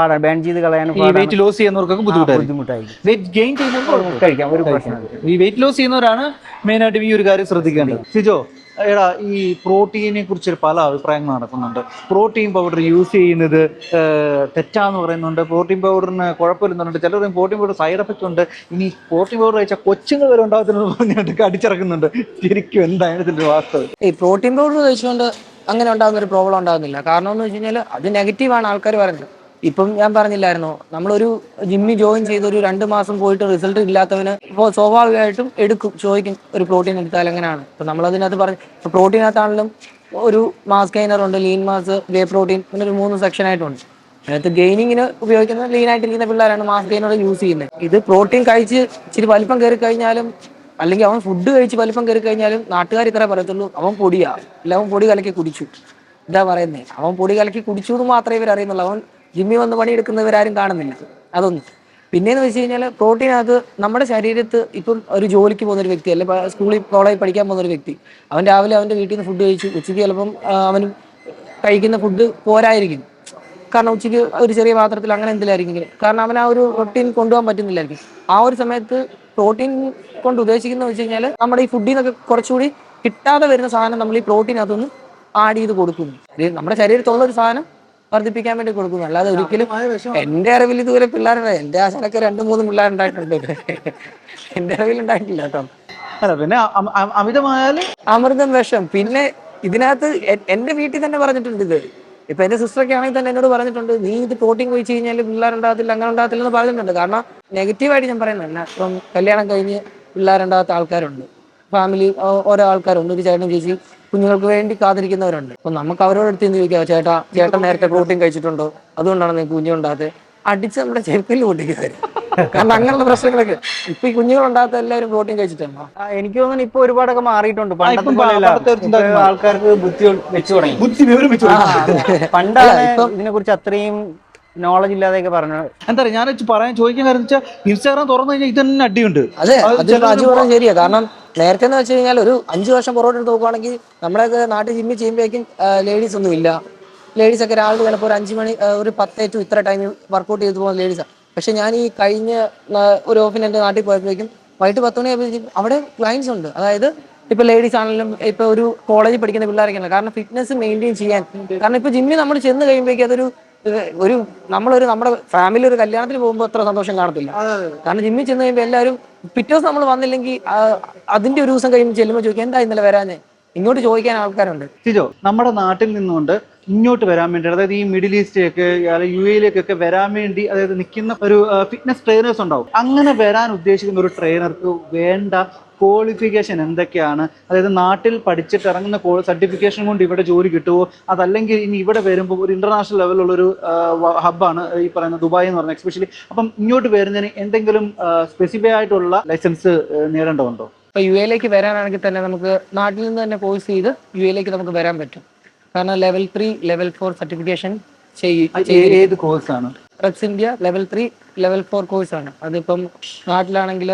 പാടാം ബാൻ ചെയ്ത് കളയാനും ഈ വെയിറ്റ് ലോസ് ചെയ്യുന്നവർക്കൊക്കെ ബുദ്ധിമുട്ടായിരിക്കും. ബുദ്ധിമുട്ടായിരിക്കും. വെയിറ്റ് ഗെയിൻ ചെയ്യുന്നവർക്ക് കഴിക്കാം ഒരു പ്രശ്നമില്ല. ഈ വെയിറ്റ് ലോസ് ചെയ്യുന്നവരാണ് മെയിൻ ആയിട്ട് ഈ ഒരു കാര്യം ശ്രദ്ധിക്കേണ്ടത്. സിജോ എടാ ഈ പ്രോട്ടീനെ കുറിച്ച് പല അഭിപ്രായങ്ങൾ നടക്കുന്നുണ്ട്. പ്രോട്ടീൻ പൗഡർ യൂസ് ചെയ്യുന്നത് തെറ്റാന്ന് പറയുന്നുണ്ട്. പ്രോട്ടീൻ പൗഡറിന് കുഴപ്പമില്ലെന്നുണ്ട് ചിലർ പ്രോട്ടീൻ പൗഡർ സൈഡ് എഫക്റ്റ് ഉണ്ട്. ഇനി പ്രോട്ടീൻ പൗഡർ കഴിച്ചാൽ കൊച്ചുങ്ങൾ വരെ ഉണ്ടാകത്തില്ലെന്ന് പറഞ്ഞിട്ട് അടിച്ചിറക്കുന്നുണ്ട് ശരിക്കും എന്താണ് ഇതിന്റെ വാസ്തവം? ഈ പ്രോട്ടീൻ പൗഡർ കഴിച്ചുകൊണ്ട് അങ്ങനെ ഉണ്ടാകുന്ന ഒരു പ്രോബ്ലം ഉണ്ടാകുന്നില്ല. കാരണം എന്ന് വെച്ച് കഴിഞ്ഞാൽ അത് നെഗറ്റീവാണ് ആൾക്കാർ പറയുന്നത്. ഇപ്പം ഞാൻ പറഞ്ഞില്ലായിരുന്നോ. നമ്മളൊരു ജിമ്മിൽ ജോയിൻ ചെയ്ത് ഒരു രണ്ട് മാസം പോയിട്ട് റിസൾട്ട് ഇല്ലാത്തവന് ഇപ്പോൾ സ്വാഭാവികമായിട്ടും എടുക്കും ചോദിക്കും ഒരു പ്രോട്ടീൻ എടുത്താൽ എങ്ങനെയാണ്? ഇപ്പം നമ്മളതിനകത്ത് പറഞ്ഞു ഇപ്പോൾ പ്രോട്ടീനകത്താണെങ്കിലും ഒരു മാസ് ഗെയിനർ ഉണ്ട് ലീൻ മാസ് വേ പ്രോട്ടീൻ പിന്നെ ഒരു മൂന്ന് സെക്ഷൻ ആയിട്ടുണ്ട്. അതിനകത്ത് ഗെയിനിങ്ങിന് ഉപയോഗിക്കുന്ന ലീൻ ആയിട്ടിരിക്കുന്ന പിള്ളേരാണ് മാസ് ഗെയിനർ യൂസ് ചെയ്യുന്നത്. ഇത് പ്രോട്ടീൻ കഴിച്ച് ഇച്ചിരി വലിപ്പം കയറി കഴിഞ്ഞാലും അല്ലെങ്കിൽ അവൻ ഫുഡ് കഴിച്ച് വലിപ്പം കയറി കഴിഞ്ഞാലും നാട്ടുകാർ ഇത്ര പറയത്തുള്ളൂ അവൻ പൊടിയാ. അല്ല അവൻ പൊടി കലക്കി കുടിച്ചു. എന്താ പറയുന്നത് അവൻ പൊടി കലക്കി കുടിച്ചു എന്ന് മാത്രമേ ഇവർ അറിയുന്നുള്ളൂ അവൻ ജിമ്മിൽ വന്ന് പണിയെടുക്കുന്നവരാരും കാണുന്നില്ല. അതൊന്നും. പിന്നെന്ന് വെച്ച് കഴിഞ്ഞാൽ പ്രോട്ടീൻ അത് നമ്മുടെ ശരീരത്ത് ഇപ്പം ഒരു ജോലിക്ക് പോകുന്ന ഒരു വ്യക്തി അല്ലെങ്കിൽ സ്കൂളിൽ കോളേജിൽ പഠിക്കാൻ പോകുന്ന ഒരു വ്യക്തി അവൻ രാവിലെ അവന്റെ വീട്ടിൽ നിന്ന് ഫുഡ് കഴിച്ചു ഉച്ചയ്ക്ക് ചിലപ്പം അവൻ കഴിക്കുന്ന ഫുഡ് പോരായിരിക്കും. കാരണം ഉച്ചയ്ക്ക് ഒരു ചെറിയ പാത്രത്തിൽ അങ്ങനെ എന്തിലായിരിക്കും കാരണം അവൻ ആ ഒരു റൊട്ടീൻ കൊണ്ടുപോകാൻ പറ്റുന്നില്ലായിരിക്കും. ആ ഒരു സമയത്ത് പ്രോട്ടീൻ കൊണ്ട് ഉദ്ദേശിക്കുന്നത് വെച്ച് കഴിഞ്ഞാൽ നമ്മുടെ ഈ ഫുഡിൽ നിന്നൊക്കെ കുറച്ചുകൂടി കിട്ടാതെ വരുന്ന സാധനം നമ്മൾ ഈ പ്രോട്ടീൻ അതൊന്ന് ആഡ് ചെയ്ത് കൊടുക്കുന്നു. നമ്മുടെ ശരീരത്തുള്ള ഒരു സാധനം വർദ്ധിപ്പിക്കാൻ വേണ്ടി കൊടുക്കുന്നു. അല്ലാതെ ഒരിക്കലും എന്റെ അറിവിൽ ഇതുവരെ പിള്ളേരുടെ എന്റെ ആശാനൊക്കെ രണ്ട് മൂന്ന് പിള്ളേരുണ്ടായിട്ടുണ്ട് എന്റെ അറിവിൽ ഉണ്ടായിട്ടില്ല കേട്ടോ. അല്ല പിന്നെ അ- അ- അമൃതം വിഷം. പിന്നെ ഇതിനകത്ത് എന്റെ വീട്ടിൽ തന്നെ പറഞ്ഞിട്ടുണ്ട് ഇത്. ഇപ്പൊ എന്റെ സിസ്റ്ററൊക്കെ ആണെങ്കിൽ തന്നെ എന്നോട് പറഞ്ഞിട്ടുണ്ട് നീ ഇത് പ്രോട്ടീൻ പോയി കഴിഞ്ഞാൽ പിള്ളേരുണ്ടാകത്തില്ല അങ്ങനെ ഉണ്ടാകത്തില്ല എന്ന് പറഞ്ഞിട്ടുണ്ട്. കാരണം നെഗറ്റീവായിട്ട് ഞാൻ പറയുന്നതല്ല. ഇപ്പം കല്യാണം കഴിഞ്ഞ് പിള്ളേരുണ്ടാകാത്ത ആൾക്കാരുണ്ട്. ഫാമിലി ഓരോ ആൾക്കാരുണ്ട്. ഒരു ചേട്ടൻ ചേച്ചി കുഞ്ഞുങ്ങൾക്ക് വേണ്ടി കാത്തിരിക്കുന്നവരുണ്ട്. അപ്പൊ നമുക്ക് അവരോട് എടുത്ത് എന്ത് ചോദിക്കാം? ചേട്ടാ ചേട്ടൻ നേരത്തെ പ്രോട്ടീൻ കഴിച്ചിട്ടുണ്ടോ? അതുകൊണ്ടാണ് നിങ്ങൾക്ക് കുഞ്ഞുണ്ടാകാത്തത്. അടിച്ച് നമ്മുടെ ചെരുപ്പിൽ പൊട്ടിക്കുക കാരണം അങ്ങനെയുള്ള പ്രശ്നങ്ങളൊക്കെ. ഇപ്പൊ ഈ കുഞ്ഞുങ്ങളുണ്ടാകാത്ത എല്ലാവരും പ്രോട്ടീൻ കഴിച്ചിട്ടാണ് ആ, എനിക്ക് തോന്നുന്നു ഇപ്പൊ ഒരുപാടൊക്കെ മാറിയിട്ടുണ്ട്. ആൾക്കാർക്ക് ബുദ്ധി വെച്ചു തുടങ്ങി. ബുദ്ധി പണ്ടാണ് ഇതിനെ കുറിച്ച് അത്രയും നോളജ് ഇല്ലാതെയൊക്കെ പറഞ്ഞു എന്താ പറയാ ഞാൻ വെച്ച് പറയാൻ ചോദിക്കാൻ കാര്യം വെച്ചാൽ ഇൻസ്റ്റാഗ്രാം തുറന്നു കഴിഞ്ഞാൽ ഇത് തന്നെ അടിയുണ്ട്. അതെ അജു പറഞ്ഞത് ശരിയാ. കാരണം നേരത്തെ എന്ന് വെച്ച് കഴിഞ്ഞാൽ ഒരു അഞ്ചു വർഷം പുറകോട്ട് എടുത്ത് നോക്കുവാണെങ്കിൽ നമ്മുടെ നാട്ടിൽ ജിമ്മിൽ ചെയ്യുമ്പോഴേക്കും ലേഡീസ് ഒന്നും ഇല്ല. ലേഡീസ് ഒക്കെ രാവിലെ ചിലപ്പോൾ ഒരു അഞ്ച് മണി ഒരു പത്തേ ടു ഇത്ര ടൈമിൽ വർക്കൗട്ട് ചെയ്ത് പോകുന്ന ലേഡീസാണ് പക്ഷെ ഞാൻ ഈ കഴിഞ്ഞ ഒരു ഓഫിന് എന്റെ നാട്ടിൽ പോയപ്പോഴേക്കും വൈകിട്ട് പത്ത് മണിയാകുമ്പോഴേക്കും അവിടെ ക്ലയൻസ് ഉണ്ട്. അതായത് ഇപ്പൊ ലേഡീസ് ആണെങ്കിലും ഇപ്പൊ ഒരു കോളേജിൽ പഠിക്കുന്ന പിള്ളേരൊക്കെ കാരണം ഫിറ്റ്നസ് മെയിന്റെയിൻ ചെയ്യാൻ. കാരണം ഇപ്പൊ ജിമ്മിൽ നമ്മൾ ചെന്ന് കഴിയുമ്പോഴേക്കും അതൊരു ഒരു നമ്മളൊരു നമ്മുടെ ഫാമിലി ഒരു കല്യാണത്തിന് പോകുമ്പോൾ അത്ര സന്തോഷം കാണത്തില്ല. കാരണം ജിമ്മിൽ ചെന്ന് കഴിയുമ്പോൾ എല്ലാവരും പിറ്റേ ദിവസം നമ്മൾ വന്നില്ലെങ്കിൽ അതിന്റെ ഒരു ദിവസം കഴിയുമ്പോൾ ചെല്ലുമ്പോൾ ചോദിക്കും എന്താ ഇന്നലെ വരാഞ്ഞേ? ഇങ്ങോട്ട് ചോദിക്കാൻ ആൾക്കാരുണ്ട്. സിജോ നമ്മുടെ നാട്ടിൽ നിന്നുകൊണ്ട് ഇങ്ങോട്ട് വരാൻ വേണ്ടി അതായത് ഈ മിഡിൽ ഈസ്റ്റിലേക്ക് അല്ലെങ്കിൽ യു എയിലേക്കൊക്കെ വരാൻ വേണ്ടി അതായത് നിൽക്കുന്ന ഒരു ഫിറ്റ്നസ് ട്രെയിനേഴ്സ് ഉണ്ടാവും. അങ്ങനെ വരാൻ ഉദ്ദേശിക്കുന്ന ഒരു ട്രെയിനർക്ക് വേണ്ട ക്വാളിഫിക്കേഷൻ എന്തൊക്കെയാണ്? അതായത് നാട്ടിൽ പഠിച്ചിട്ട് ഇറങ്ങുന്ന സർട്ടിഫിക്കേഷൻ കൊണ്ട് ഇവിടെ ജോലി കിട്ടുമോ അതല്ലെങ്കിൽ ഇനി ഇവിടെ വരുമ്പോൾ ഒരു ഇന്റർനാഷണൽ ലെവലുള്ള ഒരു ഹബ്ബാണ് ഈ പറയുന്ന ദുബായ് എന്ന് പറയുന്നത് എക്സ്പെഷ്യലി അപ്പം ഇങ്ങോട്ട് വരുന്നതിന് എന്തെങ്കിലും സ്പെസിഫൈ ആയിട്ടുള്ള ലൈസൻസ് നേടേണ്ടതുണ്ടോ? ഇപ്പൊ യു എയിലേക്ക് വരാനാണെങ്കിൽ തന്നെ നമുക്ക് നാട്ടിൽ നിന്ന് തന്നെ കോഴ്സ് ചെയ്ത് യു എയിലേക്ക് നമുക്ക് വരാൻ പറ്റും. കാരണം level three level four certification ചെയ്യും ഏത് കോഴ്സാണ് rex India level three level four കോഴ്സാണ് അതിപ്പം നാട്ടിലാണെങ്കിൽ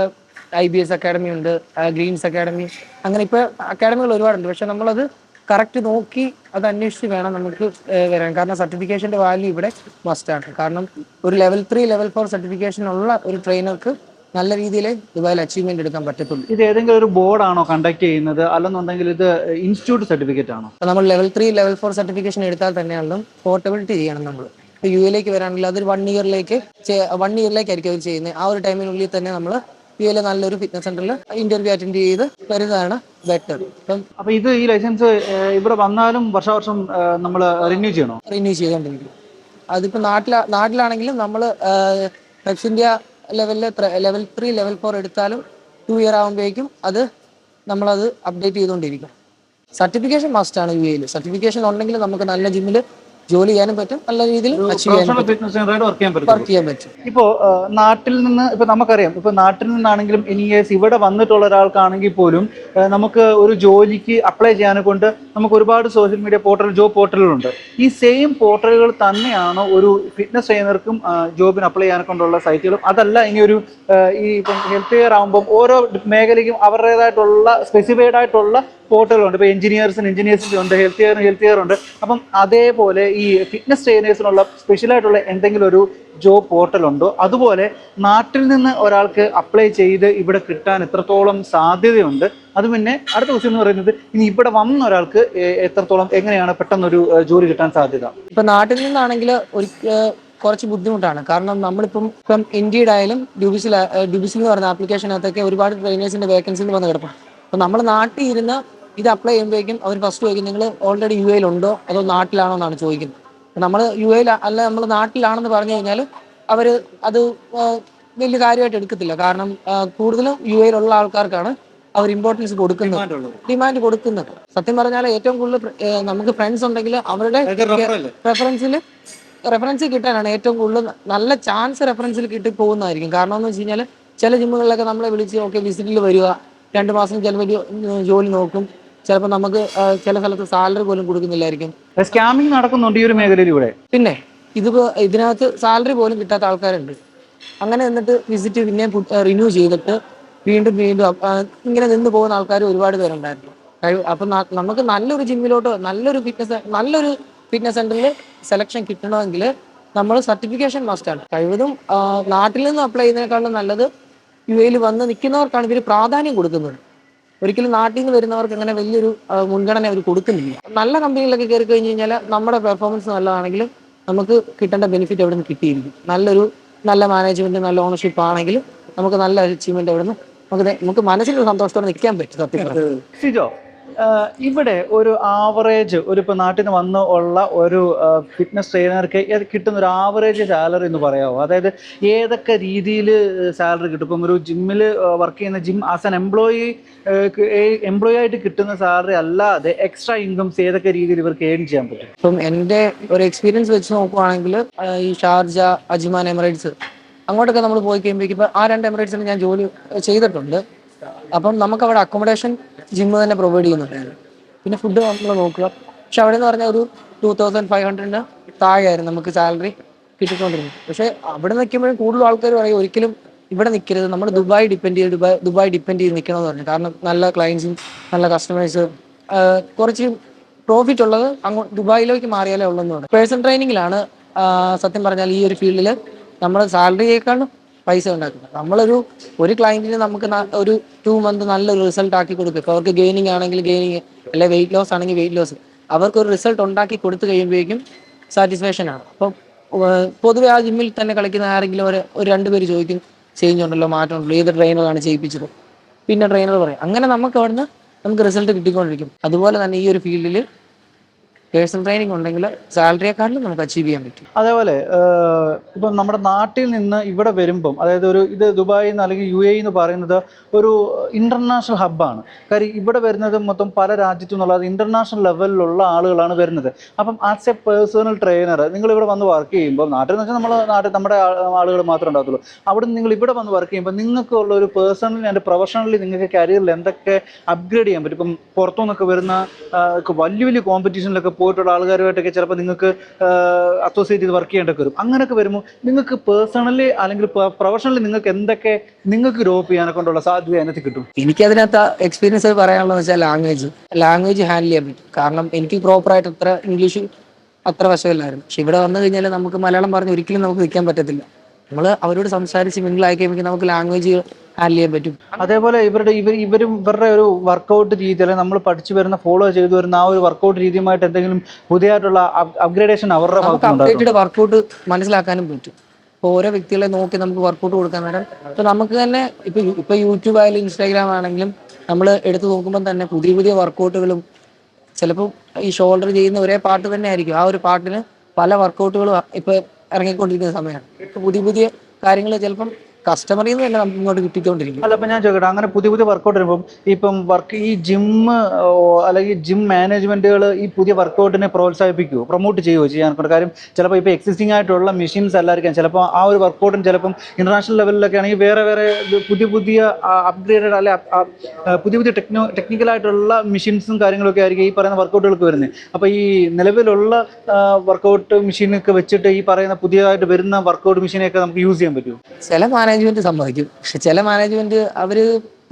ഐ ബി എസ് അക്കാഡമി ഉണ്ട് ഗ്രീൻസ് അക്കാഡമി അങ്ങനെ ഇപ്പോൾ അക്കാഡമികൾ ഒരുപാടുണ്ട്. പക്ഷെ നമ്മളത് കറക്റ്റ് നോക്കി അത് അന്വേഷിച്ച് വേണം നമുക്ക് വരാൻ. കാരണം സർട്ടിഫിക്കേഷന്റെ വാല്യൂ ഇവിടെ മസ്റ്റ് ആണ്. കാരണം ഒരു level three level four certification ഉള്ള ഒരു ട്രെയിനർക്ക് നല്ല രീതിയിൽ ദുബായിൽ അച്ചീവ്മെന്റ് എടുക്കാൻ പറ്റത്തുള്ളൂ. ഇത് ഏതെങ്കിലും ഒരു ബോർഡ് ആണോ കണ്ടക്ട് ചെയ്യുന്നത്? അല്ലെന്നുണ്ടെങ്കിൽ ഇത് ഇൻസ്റ്റിറ്റ്യൂട്ട് സർട്ടിഫിക്കറ്റ് ആണോ? നമ്മൾ level three level four certification എടുത്താൽ തന്നെയാണല്ലോ പോർട്ടബിലിറ്റി ചെയ്യണം നമ്മൾ യു എയിലേക്ക് വരാണെങ്കിൽ അതൊരു വൺ ഇയറിലേക്ക് വൺ ഇയറിലേക്കായിരിക്കും അത് ചെയ്യുന്നത്. ആ ഒരു ടൈമിനുള്ളിൽ തന്നെ നമ്മൾ എയിലെ നല്ലൊരു ഫിറ്റ്നസ് സെന്ററിൽ ഇന്റർവ്യൂ അറ്റൻഡ് ചെയ്ത് വരുന്നതാണ് ബെറ്റർ ഇപ്പം അപ്പൊ ഇത് ഈ ലൈസൻസ് ഇവിടെ വന്നാലും വർഷാവർഷം നമ്മൾ റിന്യൂ ചെയ്യണോ? റിന്യൂ ചെയ്തുകൊണ്ടിരിക്കും. അതിപ്പോൾ നാട്ടിൽ നാട്ടിലാണെങ്കിലും നമ്മൾ വെസ്റ്റ് ഇന്ത്യ ലെവലിൽ ലെവൽ ത്രീ ലെവൽ ഫോർ എടുത്താലും ടു ഇയർ ആകുമ്പോഴേക്കും അത് നമ്മളത് അപ്ഡേറ്റ് ചെയ്തുകൊണ്ടിരിക്കും. സർട്ടിഫിക്കേഷൻ മസ്റ്റ് ആണ് യു എയിൽ സർട്ടിഫിക്കേഷൻ ഉണ്ടെങ്കിൽ നമുക്ക് നല്ല ജിമ്മിൽ ജോലി ചെയ്യാനും പറ്റും. നല്ല രീതിയിൽ അച്ചീവ് ചെയ്യാൻ പറ്റും. വർക്ക് ചെയ്യാൻ പറ്റും. ഇപ്പോ നാട്ടിൽ നിന്ന് ഇപ്പൊ നമുക്കറിയാം ഇപ്പൊ നാട്ടിൽ നിന്നാണെങ്കിലും ഇനി ഇവിടെ വന്നിട്ടുള്ള ഒരാൾക്കാണെങ്കിൽ പോലും നമുക്ക് ഒരു ജോലിക്ക് അപ്ലൈ ചെയ്യാനെ കൊണ്ട് നമുക്ക് ഒരുപാട് സോഷ്യൽ മീഡിയ പോർട്ടൽ ജോബ് പോർട്ടലുകളുണ്ട് ഈ സെയിം പോർട്ടലുകൾ തന്നെയാണോ ഒരു ഫിറ്റ്നസ് ട്രെയിനർക്കും ജോബിന് അപ്ലൈ ചെയ്യാനെ കൊണ്ടുള്ള സൈറ്റുകളും അതല്ല ഇനി ഒരു ഈ ഇപ്പം ഹെൽത്ത് കെയർ ആകുമ്പോൾ ഓരോ മേഖലയ്ക്കും അവരുടേതായിട്ടുള്ള സ്പെസിഫൈഡ് ആയിട്ടുള്ള പോർട്ടലുകളുണ്ട് ഇപ്പൊ എഞ്ചിനീയേഴ്സിന് എഞ്ചിനീയേഴ്സിന് ഉണ്ട് ഹെൽത്ത് കെയറിന് ഹെൽത്ത് കെയർ ഉണ്ട്. അപ്പം അതേപോലെ ഈ ഫിറ്റ്നസ് ട്രെയിനേഴ്സിനുള്ള സ്പെഷ്യലായിട്ടുള്ള എന്തെങ്കിലും ഒരു ജോബ് പോർട്ടൽ ഉണ്ടോ? അതുപോലെ നാട്ടിൽ നിന്ന് ഒരാൾക്ക് അപ്ലൈ ചെയ്ത് ഇവിടെ കിട്ടാൻ എത്രത്തോളം സാധ്യതയുണ്ട്? അത് പിന്നെ അടുത്ത ക്വസ്റ്റ്യൻ എന്ന് പറയുന്നത് ഇനി ഇവിടെ വന്ന ഒരാൾക്ക് എത്രത്തോളം എങ്ങനെയാണ് പെട്ടെന്നൊരു ജോലി കിട്ടാൻ സാധ്യത? ഇപ്പൊ നാട്ടിൽ നിന്നാണെങ്കിൽ ഒരു കുറച്ച് ബുദ്ധിമുട്ടാണ്. കാരണം നമ്മളിപ്പം ഇപ്പം ഇന്ത്യയുടെ ആയാലും ഡ്യൂബിസിൽ ഡ്യൂബിസിൽ എന്ന് പറയുന്ന ആപ്ലിക്കേഷനകത്തൊക്കെ ഒരുപാട് ട്രെയിനേഴ്സിന്റെ വേക്കൻസികൾ വന്ന് കിടപ്പാണ് അപ്പൊ നമ്മൾ നാട്ടിൽ ഇരുന്ന് ഇത് അപ്ലൈ ചെയ്യുമ്പോഴേക്കും അവർ ഫസ്റ്റ് ചോദിക്കും നിങ്ങൾ ഓൾറെഡി യു എയിലുണ്ടോ അതോ നാട്ടിലാണോ? എന്നാണ് ചോദിക്കുന്നത്. നമ്മൾ യു എയിൽ അല്ല നമ്മൾ നാട്ടിലാണെന്ന് പറഞ്ഞു കഴിഞ്ഞാൽ അവർ അത് വലിയ കാര്യമായിട്ട് എടുക്കത്തില്ല. കാരണം കൂടുതലും യു എയിലുള്ള ആൾക്കാർക്കാണ് അവർ ഇമ്പോർട്ടൻസ് കൊടുക്കുന്നത്. ഡിമാൻഡ് കൊടുക്കുന്നത്. സത്യം പറഞ്ഞാൽ ഏറ്റവും കൂടുതൽ നമുക്ക് ഫ്രണ്ട്സ് ഉണ്ടെങ്കിൽ അവരുടെ റെഫറൻസിൽ റെഫറൻസ് കിട്ടാനാണ് ഏറ്റവും കൂടുതൽ നല്ല ചാൻസ് റെഫറൻസിൽ കിട്ടി പോകുന്നതായിരിക്കും. കാരണം എന്ന് വെച്ച് കഴിഞ്ഞാൽ ചില ജിമ്മുകളിലൊക്കെ നമ്മളെ വിളിച്ച് ഓക്കെ വിസിറ്റിൽ വരിക രണ്ട് മാസം ചിലവർ ജോലി നോക്കും. ചിലപ്പോൾ നമുക്ക് ചില സ്ഥലത്ത് സാലറി പോലും കൊടുക്കുന്നില്ലായിരിക്കും. സ്കാമിംഗ് നടക്കുന്നുണ്ട് ഈ ഒരു മേഖലയിലൂടെ. പിന്നെ ഇത് ഇതിനകത്ത് സാലറി പോലും കിട്ടാത്ത ആൾക്കാരുണ്ട്. അങ്ങനെ എന്നിട്ട് വിസിറ്റ് പിന്നെ റിന്യൂ ചെയ്തിട്ട് വീണ്ടും വീണ്ടും ഇങ്ങനെ നിന്ന് പോകുന്ന ആൾക്കാർ ഒരുപാട് പേരുണ്ടായിരുന്നു. കഴിവ് അപ്പൊ നമുക്ക് നല്ലൊരു ജിമ്മിലോട്ടോ നല്ലൊരു ഫിറ്റ്നസ് നല്ലൊരു ഫിറ്റ്നസ് സെന്ററിൽ സെലക്ഷൻ കിട്ടണമെങ്കിൽ നമ്മൾ സർട്ടിഫിക്കേഷൻ മസ്റ്റാണ് കഴിവതും ആ, നാട്ടിൽ നിന്ന് അപ്ലൈ ചെയ്യുന്നതിനേക്കാളും നല്ലത് യു എയിൽ വന്ന് നിൽക്കുന്നവർക്കാണ് ഇവർ പ്രാധാന്യം കൊടുക്കുന്നത്. ഒരിക്കലും നാട്ടിൽ നിന്ന് വരുന്നവർക്ക് അങ്ങനെ വലിയൊരു മുൻഗണന അവർ കൊടുക്കുന്നില്ല നല്ല കമ്പനികളിലൊക്കെ കയറി കഴിഞ്ഞ് കഴിഞ്ഞാൽ നമ്മുടെ പെർഫോമൻസ് നല്ലതാണെങ്കിലും നമുക്ക് കിട്ടേണ്ട ബെനിഫിറ്റ് അവിടെ നിന്ന് കിട്ടിയിരിക്കും നല്ലൊരു നല്ല മാനേജ്മെന്റ് നല്ല ഓണർഷിപ്പ് ആണെങ്കിലും നമുക്ക് നല്ല അച്ചീവ്മെന്റ് അവിടെ നിന്ന് നമുക്ക് നമുക്ക് മനസ്സിലൊരു സന്തോഷത്തോടെ നിൽക്കാൻ പറ്റും സത്യം. ഇവിടെ ഒരു ആവറേജ് ഒരു ഇപ്പൊ നാട്ടിൽ നിന്ന് വന്ന് ഉള്ള ഒരു ഫിറ്റ്നസ് ട്രെയിനർക്ക് കിട്ടുന്ന ഒരു ആവറേജ് സാലറി എന്ന് പറയാമോ അതായത് ഏതൊക്കെ രീതിയിൽ സാലറി കിട്ടും? ഇപ്പം ഒരു ജിമ്മിൽ വർക്ക് ചെയ്യുന്ന gym as an employee employee ആയിട്ട് കിട്ടുന്ന സാലറി അല്ലാതെ എക്സ്ട്രാ ഇൻകംസ് ഏതൊക്കെ രീതിയിൽ ഇവർക്ക് ഏൺ ചെയ്യാൻ പറ്റും? ഇപ്പം എന്റെ ഒരു എക്സ്പീരിയൻസ് വെച്ച് നോക്കുവാണെങ്കിൽ ഈ ഷാർജ അജ്മാൻ എമിറേറ്റ്സ് അങ്ങോട്ടൊക്കെ നമ്മൾ പോയി കഴിയുമ്പോഴേക്കും ഇപ്പോൾ ആ രണ്ട് എമിറേറ്റ്സിൽ ഞാൻ ജോലി ചെയ്തിട്ടുണ്ട്. അപ്പം നമുക്ക് അവിടെ അക്കോമഡേഷൻ ജിമ്മ് തന്നെ പ്രൊവൈഡ് ചെയ്യുന്നുണ്ടായിരുന്നു. പിന്നെ ഫുഡ് നമ്മൾ നോക്കുക. പക്ഷെ അവിടെ എന്ന് പറഞ്ഞാൽ ഒരു ടൂ തൗസൻഡ് ഫൈവ് ഹൺഡ്രഡിന് താഴെയായിരുന്നു നമുക്ക് സാലറി കിട്ടിക്കൊണ്ടിരുന്നത്. പക്ഷെ അവിടെ നിൽക്കുമ്പോഴും കൂടുതൽ ആൾക്കാർ പറയും ഒരിക്കലും ഇവിടെ നിൽക്കരുത്. നമ്മൾ ദുബായ് ഡിപ്പെൻഡ് ചെയ്ത് ദുബായ് ദുബായ് ഡിപ്പെൻഡ് ചെയ്ത് നിൽക്കണമെന്ന് പറഞ്ഞു. കാരണം നല്ല ക്ലയൻസും നല്ല കസ്റ്റമേഴ്സ് കുറച്ച് പ്രോഫിറ്റ് ഉള്ളത് അങ്ങോട്ട് ദുബായിലേക്ക് മാറിയാലേ ഉള്ളതെന്ന് പറഞ്ഞു. പേഴ്സൺ ട്രെയിനിങ്ങിലാണ് സത്യം പറഞ്ഞാൽ ഈ ഒരു ഫീൽഡിൽ നമ്മൾ സാലറിയേക്കാളും പൈസ ഉണ്ടാക്കുന്നത്. നമ്മളൊരു ഒരു ക്ലയന്റിന് നമുക്ക് ഒരു ടു മന്ത് നല്ലൊരു റിസൾട്ട് ആക്കി കൊടുക്കും. ഇപ്പോൾ അവർക്ക് ഗെയിനിങ് ആണെങ്കിൽ ഗെയിനിങ് അല്ലെ വെയിറ്റ് ലോസ് ആണെങ്കിൽ വെയിറ്റ് ലോസ് അവർക്ക് ഒരു റിസൾട്ട് ഉണ്ടാക്കി കൊടുത്തു കഴിയുമ്പോഴേക്കും സാറ്റിസ്ഫാക്ഷൻ ആണ്. അപ്പം പൊതുവെ ആ ജിമ്മിൽ തന്നെ കളിക്കുന്ന ആരെങ്കിലും ഒരു ഒരു രണ്ടുപേര് ചോദിക്കും ചേഞ്ച് ഉണ്ടല്ലോ മാറ്റം ഉണ്ടല്ലോ ഏത് ട്രെയിനറാണ് ചെയ്യിപ്പിച്ചത്? പിന്നെ ട്രെയിനർ പറയും. അങ്ങനെ നമുക്ക് അവിടുന്ന് നമുക്ക് റിസൾട്ട് കിട്ടിക്കൊണ്ടിരിക്കും. അതുപോലെ തന്നെ ഈ ഒരു ഫീൽഡിൽ പേഴ്സണൽ ട്രെയിനിങ് ഉണ്ടെങ്കിൽ സാലറിയെക്കാളും നമുക്ക് അച്ചീവ് ചെയ്യാൻ പറ്റും. അതേപോലെ ഇപ്പം നമ്മുടെ നാട്ടിൽ നിന്ന് ഇവിടെ വരുമ്പം അതായത് ഒരു ഇത് ദുബായിൽ എന്ന് അല്ലെങ്കിൽ യു എ എന്ന് പറയുന്നത് ഒരു ഇന്റർനാഷണൽ ഹബ്ബാണ് കാര്യം ഇവിടെ വരുന്നത് മൊത്തം പല രാജ്യത്തു നിന്നുള്ള ഇന്റർനാഷണൽ ലെവലിലുള്ള ആളുകളാണ് വരുന്നത്. അപ്പം ആസ് എ പേഴ്സണൽ ട്രെയിനർ നിങ്ങൾ ഇവിടെ വന്ന് വർക്ക് ചെയ്യുമ്പോൾ നാട്ടിൽ നിന്ന് വെച്ചാൽ നമ്മൾ നാട്ടിൽ നമ്മുടെ ആളുകൾ മാത്രമേ ഉണ്ടാകത്തുള്ളൂ. അവിടെ നിന്ന് നിങ്ങൾ ഇവിടെ വന്ന് വർക്ക് ചെയ്യുമ്പോൾ നിങ്ങൾക്കുള്ള ഒരു പേഴ്സണലി ആൻഡ് പ്രൊഫഷണലി നിങ്ങൾക്ക് കരിയറിൽ എന്തൊക്കെ അപ്ഗ്രേഡ് ചെയ്യാൻ പറ്റും? ഇപ്പം പുറത്തുനിന്നൊക്കെ വരുന്ന വലിയ വലിയ കോമ്പറ്റീഷനിലൊക്കെ പോയിട്ടുള്ള ആൾക്കാരുമായിട്ടൊക്കെ ചിലപ്പോൾ നിങ്ങൾക്ക് അസോസിയേറ്റ് ചെയ്ത് വർക്ക് ചെയ്യേണ്ടൊക്കെ വരും. അങ്ങനെയൊക്കെ വരുമ്പോൾ നിങ്ങൾക്ക് പേഴ്സണലി അല്ലെങ്കിൽ പ്രൊഫഷണലി നിങ്ങൾക്ക് എന്തൊക്കെ നിങ്ങൾക്ക് ഗ്രോപ്പ് ചെയ്യാനെ കൊണ്ടുള്ള സാധ്യത അതിനകത്ത് കിട്ടും? എനിക്ക് അതിനകത്ത് എക്സ്പീരിയൻസ് പറയാനുള്ളത് വെച്ചാൽ ലാംഗ്വേജ് ലാംഗ്വേജ് ഹാൻഡിൽ ചെയ്യാൻ പറ്റും. കാരണം എനിക്ക് പ്രോപ്പറായിട്ട് അത്ര ഇംഗ്ലീഷ് അത്ര വശമില്ലായിരുന്നു. പക്ഷെ ഇവിടെ വന്നു കഴിഞ്ഞാൽ നമുക്ക് മലയാളം പറഞ്ഞ് ഒരിക്കലും നമുക്ക് നിൽക്കാൻ പറ്റത്തില്ല. നമ്മൾ അവരോട് സംസാരിച്ച് മിങ്കിളായി കഴിയുമ്പോൾ നമുക്ക് ലാംഗ്വേജ് ഹാൻഡിൽ ചെയ്യാൻ പറ്റും. അതേപോലെ ഇവരുടെ ഇവർ ഇവരും ഇവരുടെ ഒരു വർക്കൗട്ട് രീതി അല്ലെങ്കിൽ നമ്മൾ പഠിച്ചു വരുന്ന ഫോളോ ചെയ്തു വരുന്ന ആ ഒരു വർക്കൗട്ട് രീതിയുമായിട്ട് എന്തെങ്കിലും പുതിയതായിട്ടുള്ള അപ്ഗ്രേഡേഷൻ അവരുടെ അപ്ഡേറ്റഡ് വർക്കൗട്ട് മനസ്സിലാക്കാനും പറ്റും. ഇപ്പോൾ ഓരോ വ്യക്തികളെ നോക്കി നമുക്ക് വർക്കൗട്ട് കൊടുക്കാൻ നേരം ഇപ്പൊ നമുക്ക് തന്നെ ഇപ്പൊ ഇപ്പൊ യൂട്യൂബ് ആയാലും ഇൻസ്റ്റാഗ്രാം ആണെങ്കിലും നമ്മൾ എടുത്തു നോക്കുമ്പോൾ തന്നെ പുതിയ പുതിയ വർക്കൗട്ടുകളും ചിലപ്പോൾ ഈ ഷോൾഡർ ചെയ്യുന്ന ഒരേ പാട്ട് തന്നെ ആയിരിക്കും. ആ ഒരു പാട്ടിന് പല വർക്കൗട്ടുകളും ഇപ്പൊ ഇറങ്ങിക്കൊണ്ടിരിക്കുന്ന സമയമാണ്. ഇപ്പൊ പുതിയ പുതിയ കാര്യങ്ങൾ ചിലപ്പം കസ്റ്റമറിൽ നിന്ന് തന്നെ നമുക്ക് ഇങ്ങോട്ട് കിട്ടിക്കൊണ്ടിരിക്കും. അല്ല ഇപ്പം ഞാൻ ചോദിക്കട്ടെ അങ്ങനെ പുതിയ പുതിയ വർക്കൗട്ട് വരുമ്പം ഇപ്പം വർക്ക് ഈ ജിം അല്ലെങ്കിൽ ജിം മാനേജ്മെന്റുകൾ ഈ പുതിയ വർക്കൗട്ടിനെ പ്രോത്സാഹിപ്പിക്കുമോ പ്രൊമോട്ട് ചെയ്യുമോ ചെയ്യാൻ? കാര്യം ചിലപ്പോൾ ഇപ്പോൾ എക്സിസ്റ്റിംഗ് ആയിട്ടുള്ള മെഷീൻസ് അല്ലായിരിക്കാം ചിലപ്പോൾ ആ ഒരു വർക്കൗട്ടിന് ചിലപ്പം ഇന്റർനാഷണൽ ലെവലിലൊക്കെ ആണെങ്കിൽ വേറെ വേറെ പുതിയ പുതിയ അപ്ഗ്രേഡഡ് അല്ലെ പുതിയ പുതിയ ടെക്നോ ടെക്നിക്കലായിട്ടുള്ള മെഷീൻസും കാര്യങ്ങളൊക്കെ ആയിരിക്കും ഈ പറയുന്ന വർക്കൗട്ടുകൾക്ക് വരുന്നത് അപ്പോൾ ഈ നിലവിലുള്ള വർക്കൗട്ട് മെഷീനൊക്കെ വെച്ചിട്ട് ഈ പറയുന്ന പുതിയതായിട്ട് വരുന്ന വർക്കൗട്ട് മെഷീനൊക്കെ നമുക്ക് യൂസ് ചെയ്യാൻ പറ്റുമോ ചില മാനേജ്മെന്റ് സമ്മതിക്കും. പക്ഷെ ചില മാനേജ്മെന്റ് അവർ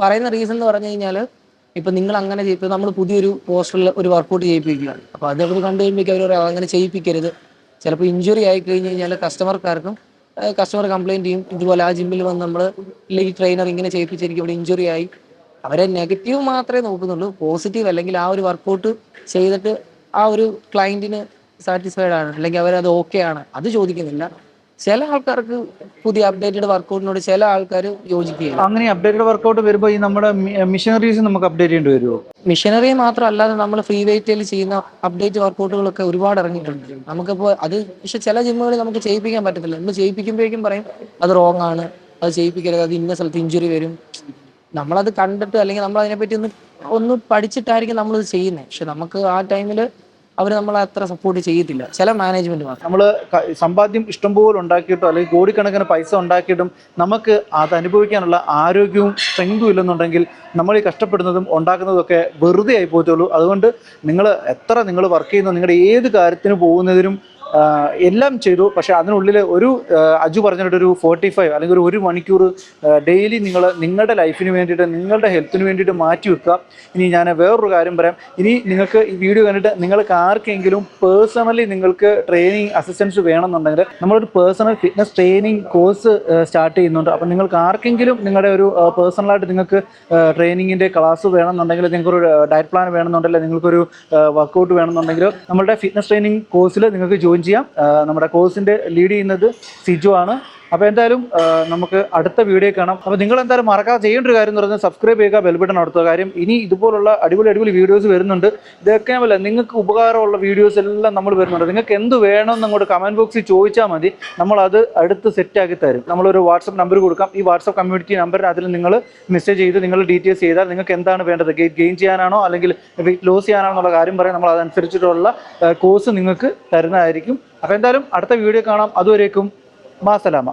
പറയുന്ന റീസൺ എന്ന് പറഞ്ഞു കഴിഞ്ഞാൽ ഇപ്പൊ നിങ്ങൾ അങ്ങനെ ചെയ്യിപ്പോ നമ്മൾ പുതിയൊരു പോസ്റ്ററിൽ ഒരു വർക്കൗട്ട് ചെയ്യിപ്പിക്കുകയാണ്. അപ്പൊ അത് നമ്മൾ കണ്ടു കഴിയുമ്പോൾ അവർ അങ്ങനെ ചെയ്യിപ്പിക്കരുത്. ചിലപ്പോൾ ഇഞ്ചുറി ആയി കഴിഞ്ഞ് കഴിഞ്ഞാൽ കസ്റ്റമർക്കാർക്കും കസ്റ്റമർ കംപ്ലൈന്റ് ചെയ്യും. ഇതുപോലെ ആ ജിമ്മിൽ വന്ന് നമ്മൾ ഈ ട്രെയിനർ ഇങ്ങനെ ചെയ്യിപ്പിച്ചിരിക്കും ഇവിടെ ഇഞ്ചുറി ആയി. അവരെ നെഗറ്റീവ് മാത്രമേ നോക്കുന്നുള്ളൂ. പോസിറ്റീവ് അല്ലെങ്കിൽ ആ ഒരു വർക്കൗട്ട് ചെയ്തിട്ട് ആ ഒരു ക്ലയന്റിന് സാറ്റിസ്ഫൈഡ് ആണ്. അല്ലെങ്കിൽ അവരത് ഓക്കെ ആണ്. അത് ചോദിക്കുന്നില്ല. ചില ആൾക്കാർക്ക് പുതിയ അപ്ഡേറ്റഡ് വർക്കൗട്ടിനോട് ചില ആൾക്കാർ യോജിക്കുകയാണ്. അങ്ങനെ അപ്ഡേറ്റഡ് വർക്കൗട്ട് വരുമ്പോൾ ഈ നമ്മുടെ മിഷനറീസ് നമുക്ക് അപ്ഡേറ്റ് ചെയ്യേണ്ടി വരുമോ മിഷനറി മാത്രമല്ലാതെ നമ്മൾ ഫ്രീ വെയിറ്റിൽ ചെയ്യുന്ന അപ്ഡേറ്റ് വർക്കൗട്ടുകളൊക്കെ ഒരുപാട് ഇറങ്ങിയിട്ടുണ്ട്. നമുക്കിപ്പോൾ അത് പക്ഷെ ചില ജിമ്മുകളിൽ നമുക്ക് ചെയ്യിപ്പിക്കാൻ പറ്റത്തില്ല. നമ്മൾ ചെയ്യിപ്പിക്കുമ്പോഴേക്കും പറയും അത് റോങ് ആണ്. അത് ചെയ്യിപ്പിക്കരുത്. അത് ഇന്ന സ്ഥലത്ത് ഇഞ്ചുറി വരും. നമ്മളത് കണ്ടിട്ട് അല്ലെങ്കിൽ നമ്മൾ അതിനെപ്പറ്റി ഒന്ന് ഒന്ന് പഠിച്ചിട്ടായിരിക്കും നമ്മളത് ചെയ്യുന്നത്. പക്ഷെ നമുക്ക് ആ ടൈമിൽ അവർ നമ്മളെ അത്ര സപ്പോർട്ട് ചെയ്യത്തില്ല. ചില മാനേജ്മെന്റ് മാത്രം. നമ്മൾ സമ്പാദ്യം ഇഷ്ടംപോലെ ഉണ്ടാക്കിയിട്ടോ അല്ലെങ്കിൽ കോടിക്കണക്കിന് പൈസ ഉണ്ടാക്കിയിട്ടും നമുക്ക് അത് അനുഭവിക്കാനുള്ള ആരോഗ്യവും സ്ട്രെങ്തും ഇല്ലെന്നുണ്ടെങ്കിൽ നമ്മൾ ഈ കഷ്ടപ്പെടുന്നതും ഉണ്ടാക്കുന്നതും ഒക്കെ വെറുതെ ആയി പോകത്തുള്ളൂ. അതുകൊണ്ട് നിങ്ങൾ എത്ര നിങ്ങൾ വർക്ക് ചെയ്യുന്ന നിങ്ങളുടെ ഏത് കാര്യത്തിന് പോകുന്നതിനും എല്ലാം ചെയ്തു. പക്ഷെ അതിനുള്ളിൽ ഒരു അജു പറഞ്ഞിട്ട് ഒരു ഫോർട്ടി ഫൈവ് അല്ലെങ്കിൽ ഒരു മണിക്കൂർ ഡെയിലി നിങ്ങൾ നിങ്ങളുടെ ലൈഫിന് വേണ്ടിയിട്ട് നിങ്ങളുടെ ഹെൽത്തിന് വേണ്ടിയിട്ട് മാറ്റി വെക്കുക. ഇനി ഞാൻ വേറൊരു കാര്യം പറയാം. ഇനി നിങ്ങൾക്ക് ഈ വീഡിയോ കണ്ടിട്ട് നിങ്ങൾക്ക് ആർക്കെങ്കിലും പേഴ്സണലി നിങ്ങൾക്ക് ട്രെയിനിങ് അസിസ്റ്റൻസ് വേണമെന്നുണ്ടെങ്കിൽ നമ്മളൊരു personal fitness training course start ചെയ്യുന്നുണ്ട്. അപ്പം നിങ്ങൾക്ക് ആർക്കെങ്കിലും നിങ്ങളുടെ ഒരു പേഴ്സണലായിട്ട് നിങ്ങൾക്ക് ട്രെയിനിങ്ങിന്റെ ക്ലാസ് വേണമെന്നുണ്ടെങ്കിൽ നിങ്ങൾക്കൊരു ഡയറ്റ് പ്ലാൻ വേണമെന്നുണ്ടെങ്കിൽ നിങ്ങൾക്കൊരു വർക്കൗട്ട് വേണമെന്നുണ്ടെങ്കിൽ നമ്മുടെ ഫിറ്റ്നസ് ട്രെയിനിങ് കോഴ്സിൽ നിങ്ങൾക്ക് ജോയിൻ ചെയ്യാം. നമ്മുടെ കോഴ്സിന്റെ ലീഡ് ചെയ്യുന്നത് സിജു ആണ്. അപ്പോൾ എന്തായാലും നമുക്ക് അടുത്ത വീഡിയോ കാണാം. അപ്പോൾ നിങ്ങൾ എന്തായാലും മറക്കാതെ ചെയ്യേണ്ട ഒരു കാര്യം എന്ന് പറഞ്ഞാൽ സബ്സ്ക്രൈബ് ചെയ്യുക ബെൽബട്ടൺ നടത്തുക. കാര്യം ഇനി ഇതുപോലുള്ള അടിപൊളി അടിപൊളി വീഡിയോസ് വരുന്നുണ്ട്. ഇതൊക്കെ നിങ്ങൾക്ക് ഉപകാരമുള്ള വീഡിയോസ് എല്ലാം നമ്മൾ വരുന്നുണ്ട്. നിങ്ങൾക്ക് എന്ത് വേണമെന്ന് അങ്ങോട്ട് കമന്റ് ബോക്സിൽ ചോദിച്ചാൽ മതി. നമ്മളത് അടുത്ത് സെറ്റാക്കി തരും. നമ്മളൊരു വാട്സപ്പ് നമ്പർ കൊടുക്കാം. ഈ വാട്സപ്പ് കമ്മ്യൂണിറ്റി നമ്പർ അതിൽ നിങ്ങൾ മെസ്സേജ് ചെയ്ത് നിങ്ങൾ ഡീറ്റെയിൽസ് ചെയ്താൽ നിങ്ങൾക്ക് എന്താണ് വേണ്ടത്? ഗെയിൻ ചെയ്യാനാണോ? അല്ലെങ്കിൽ വെയിറ്റ് ലോസ് ചെയ്യാനാണോ എന്നുള്ള കാര്യം പറയാം. നമ്മൾ അതനുസരിച്ചിട്ടുള്ള കോഴ്സ് നിങ്ങൾക്ക് തരുന്നതായിരിക്കും. അപ്പോൾ എന്തായാലും അടുത്ത വീഡിയോ കാണാം. അതുവരേക്കും മാസലാമ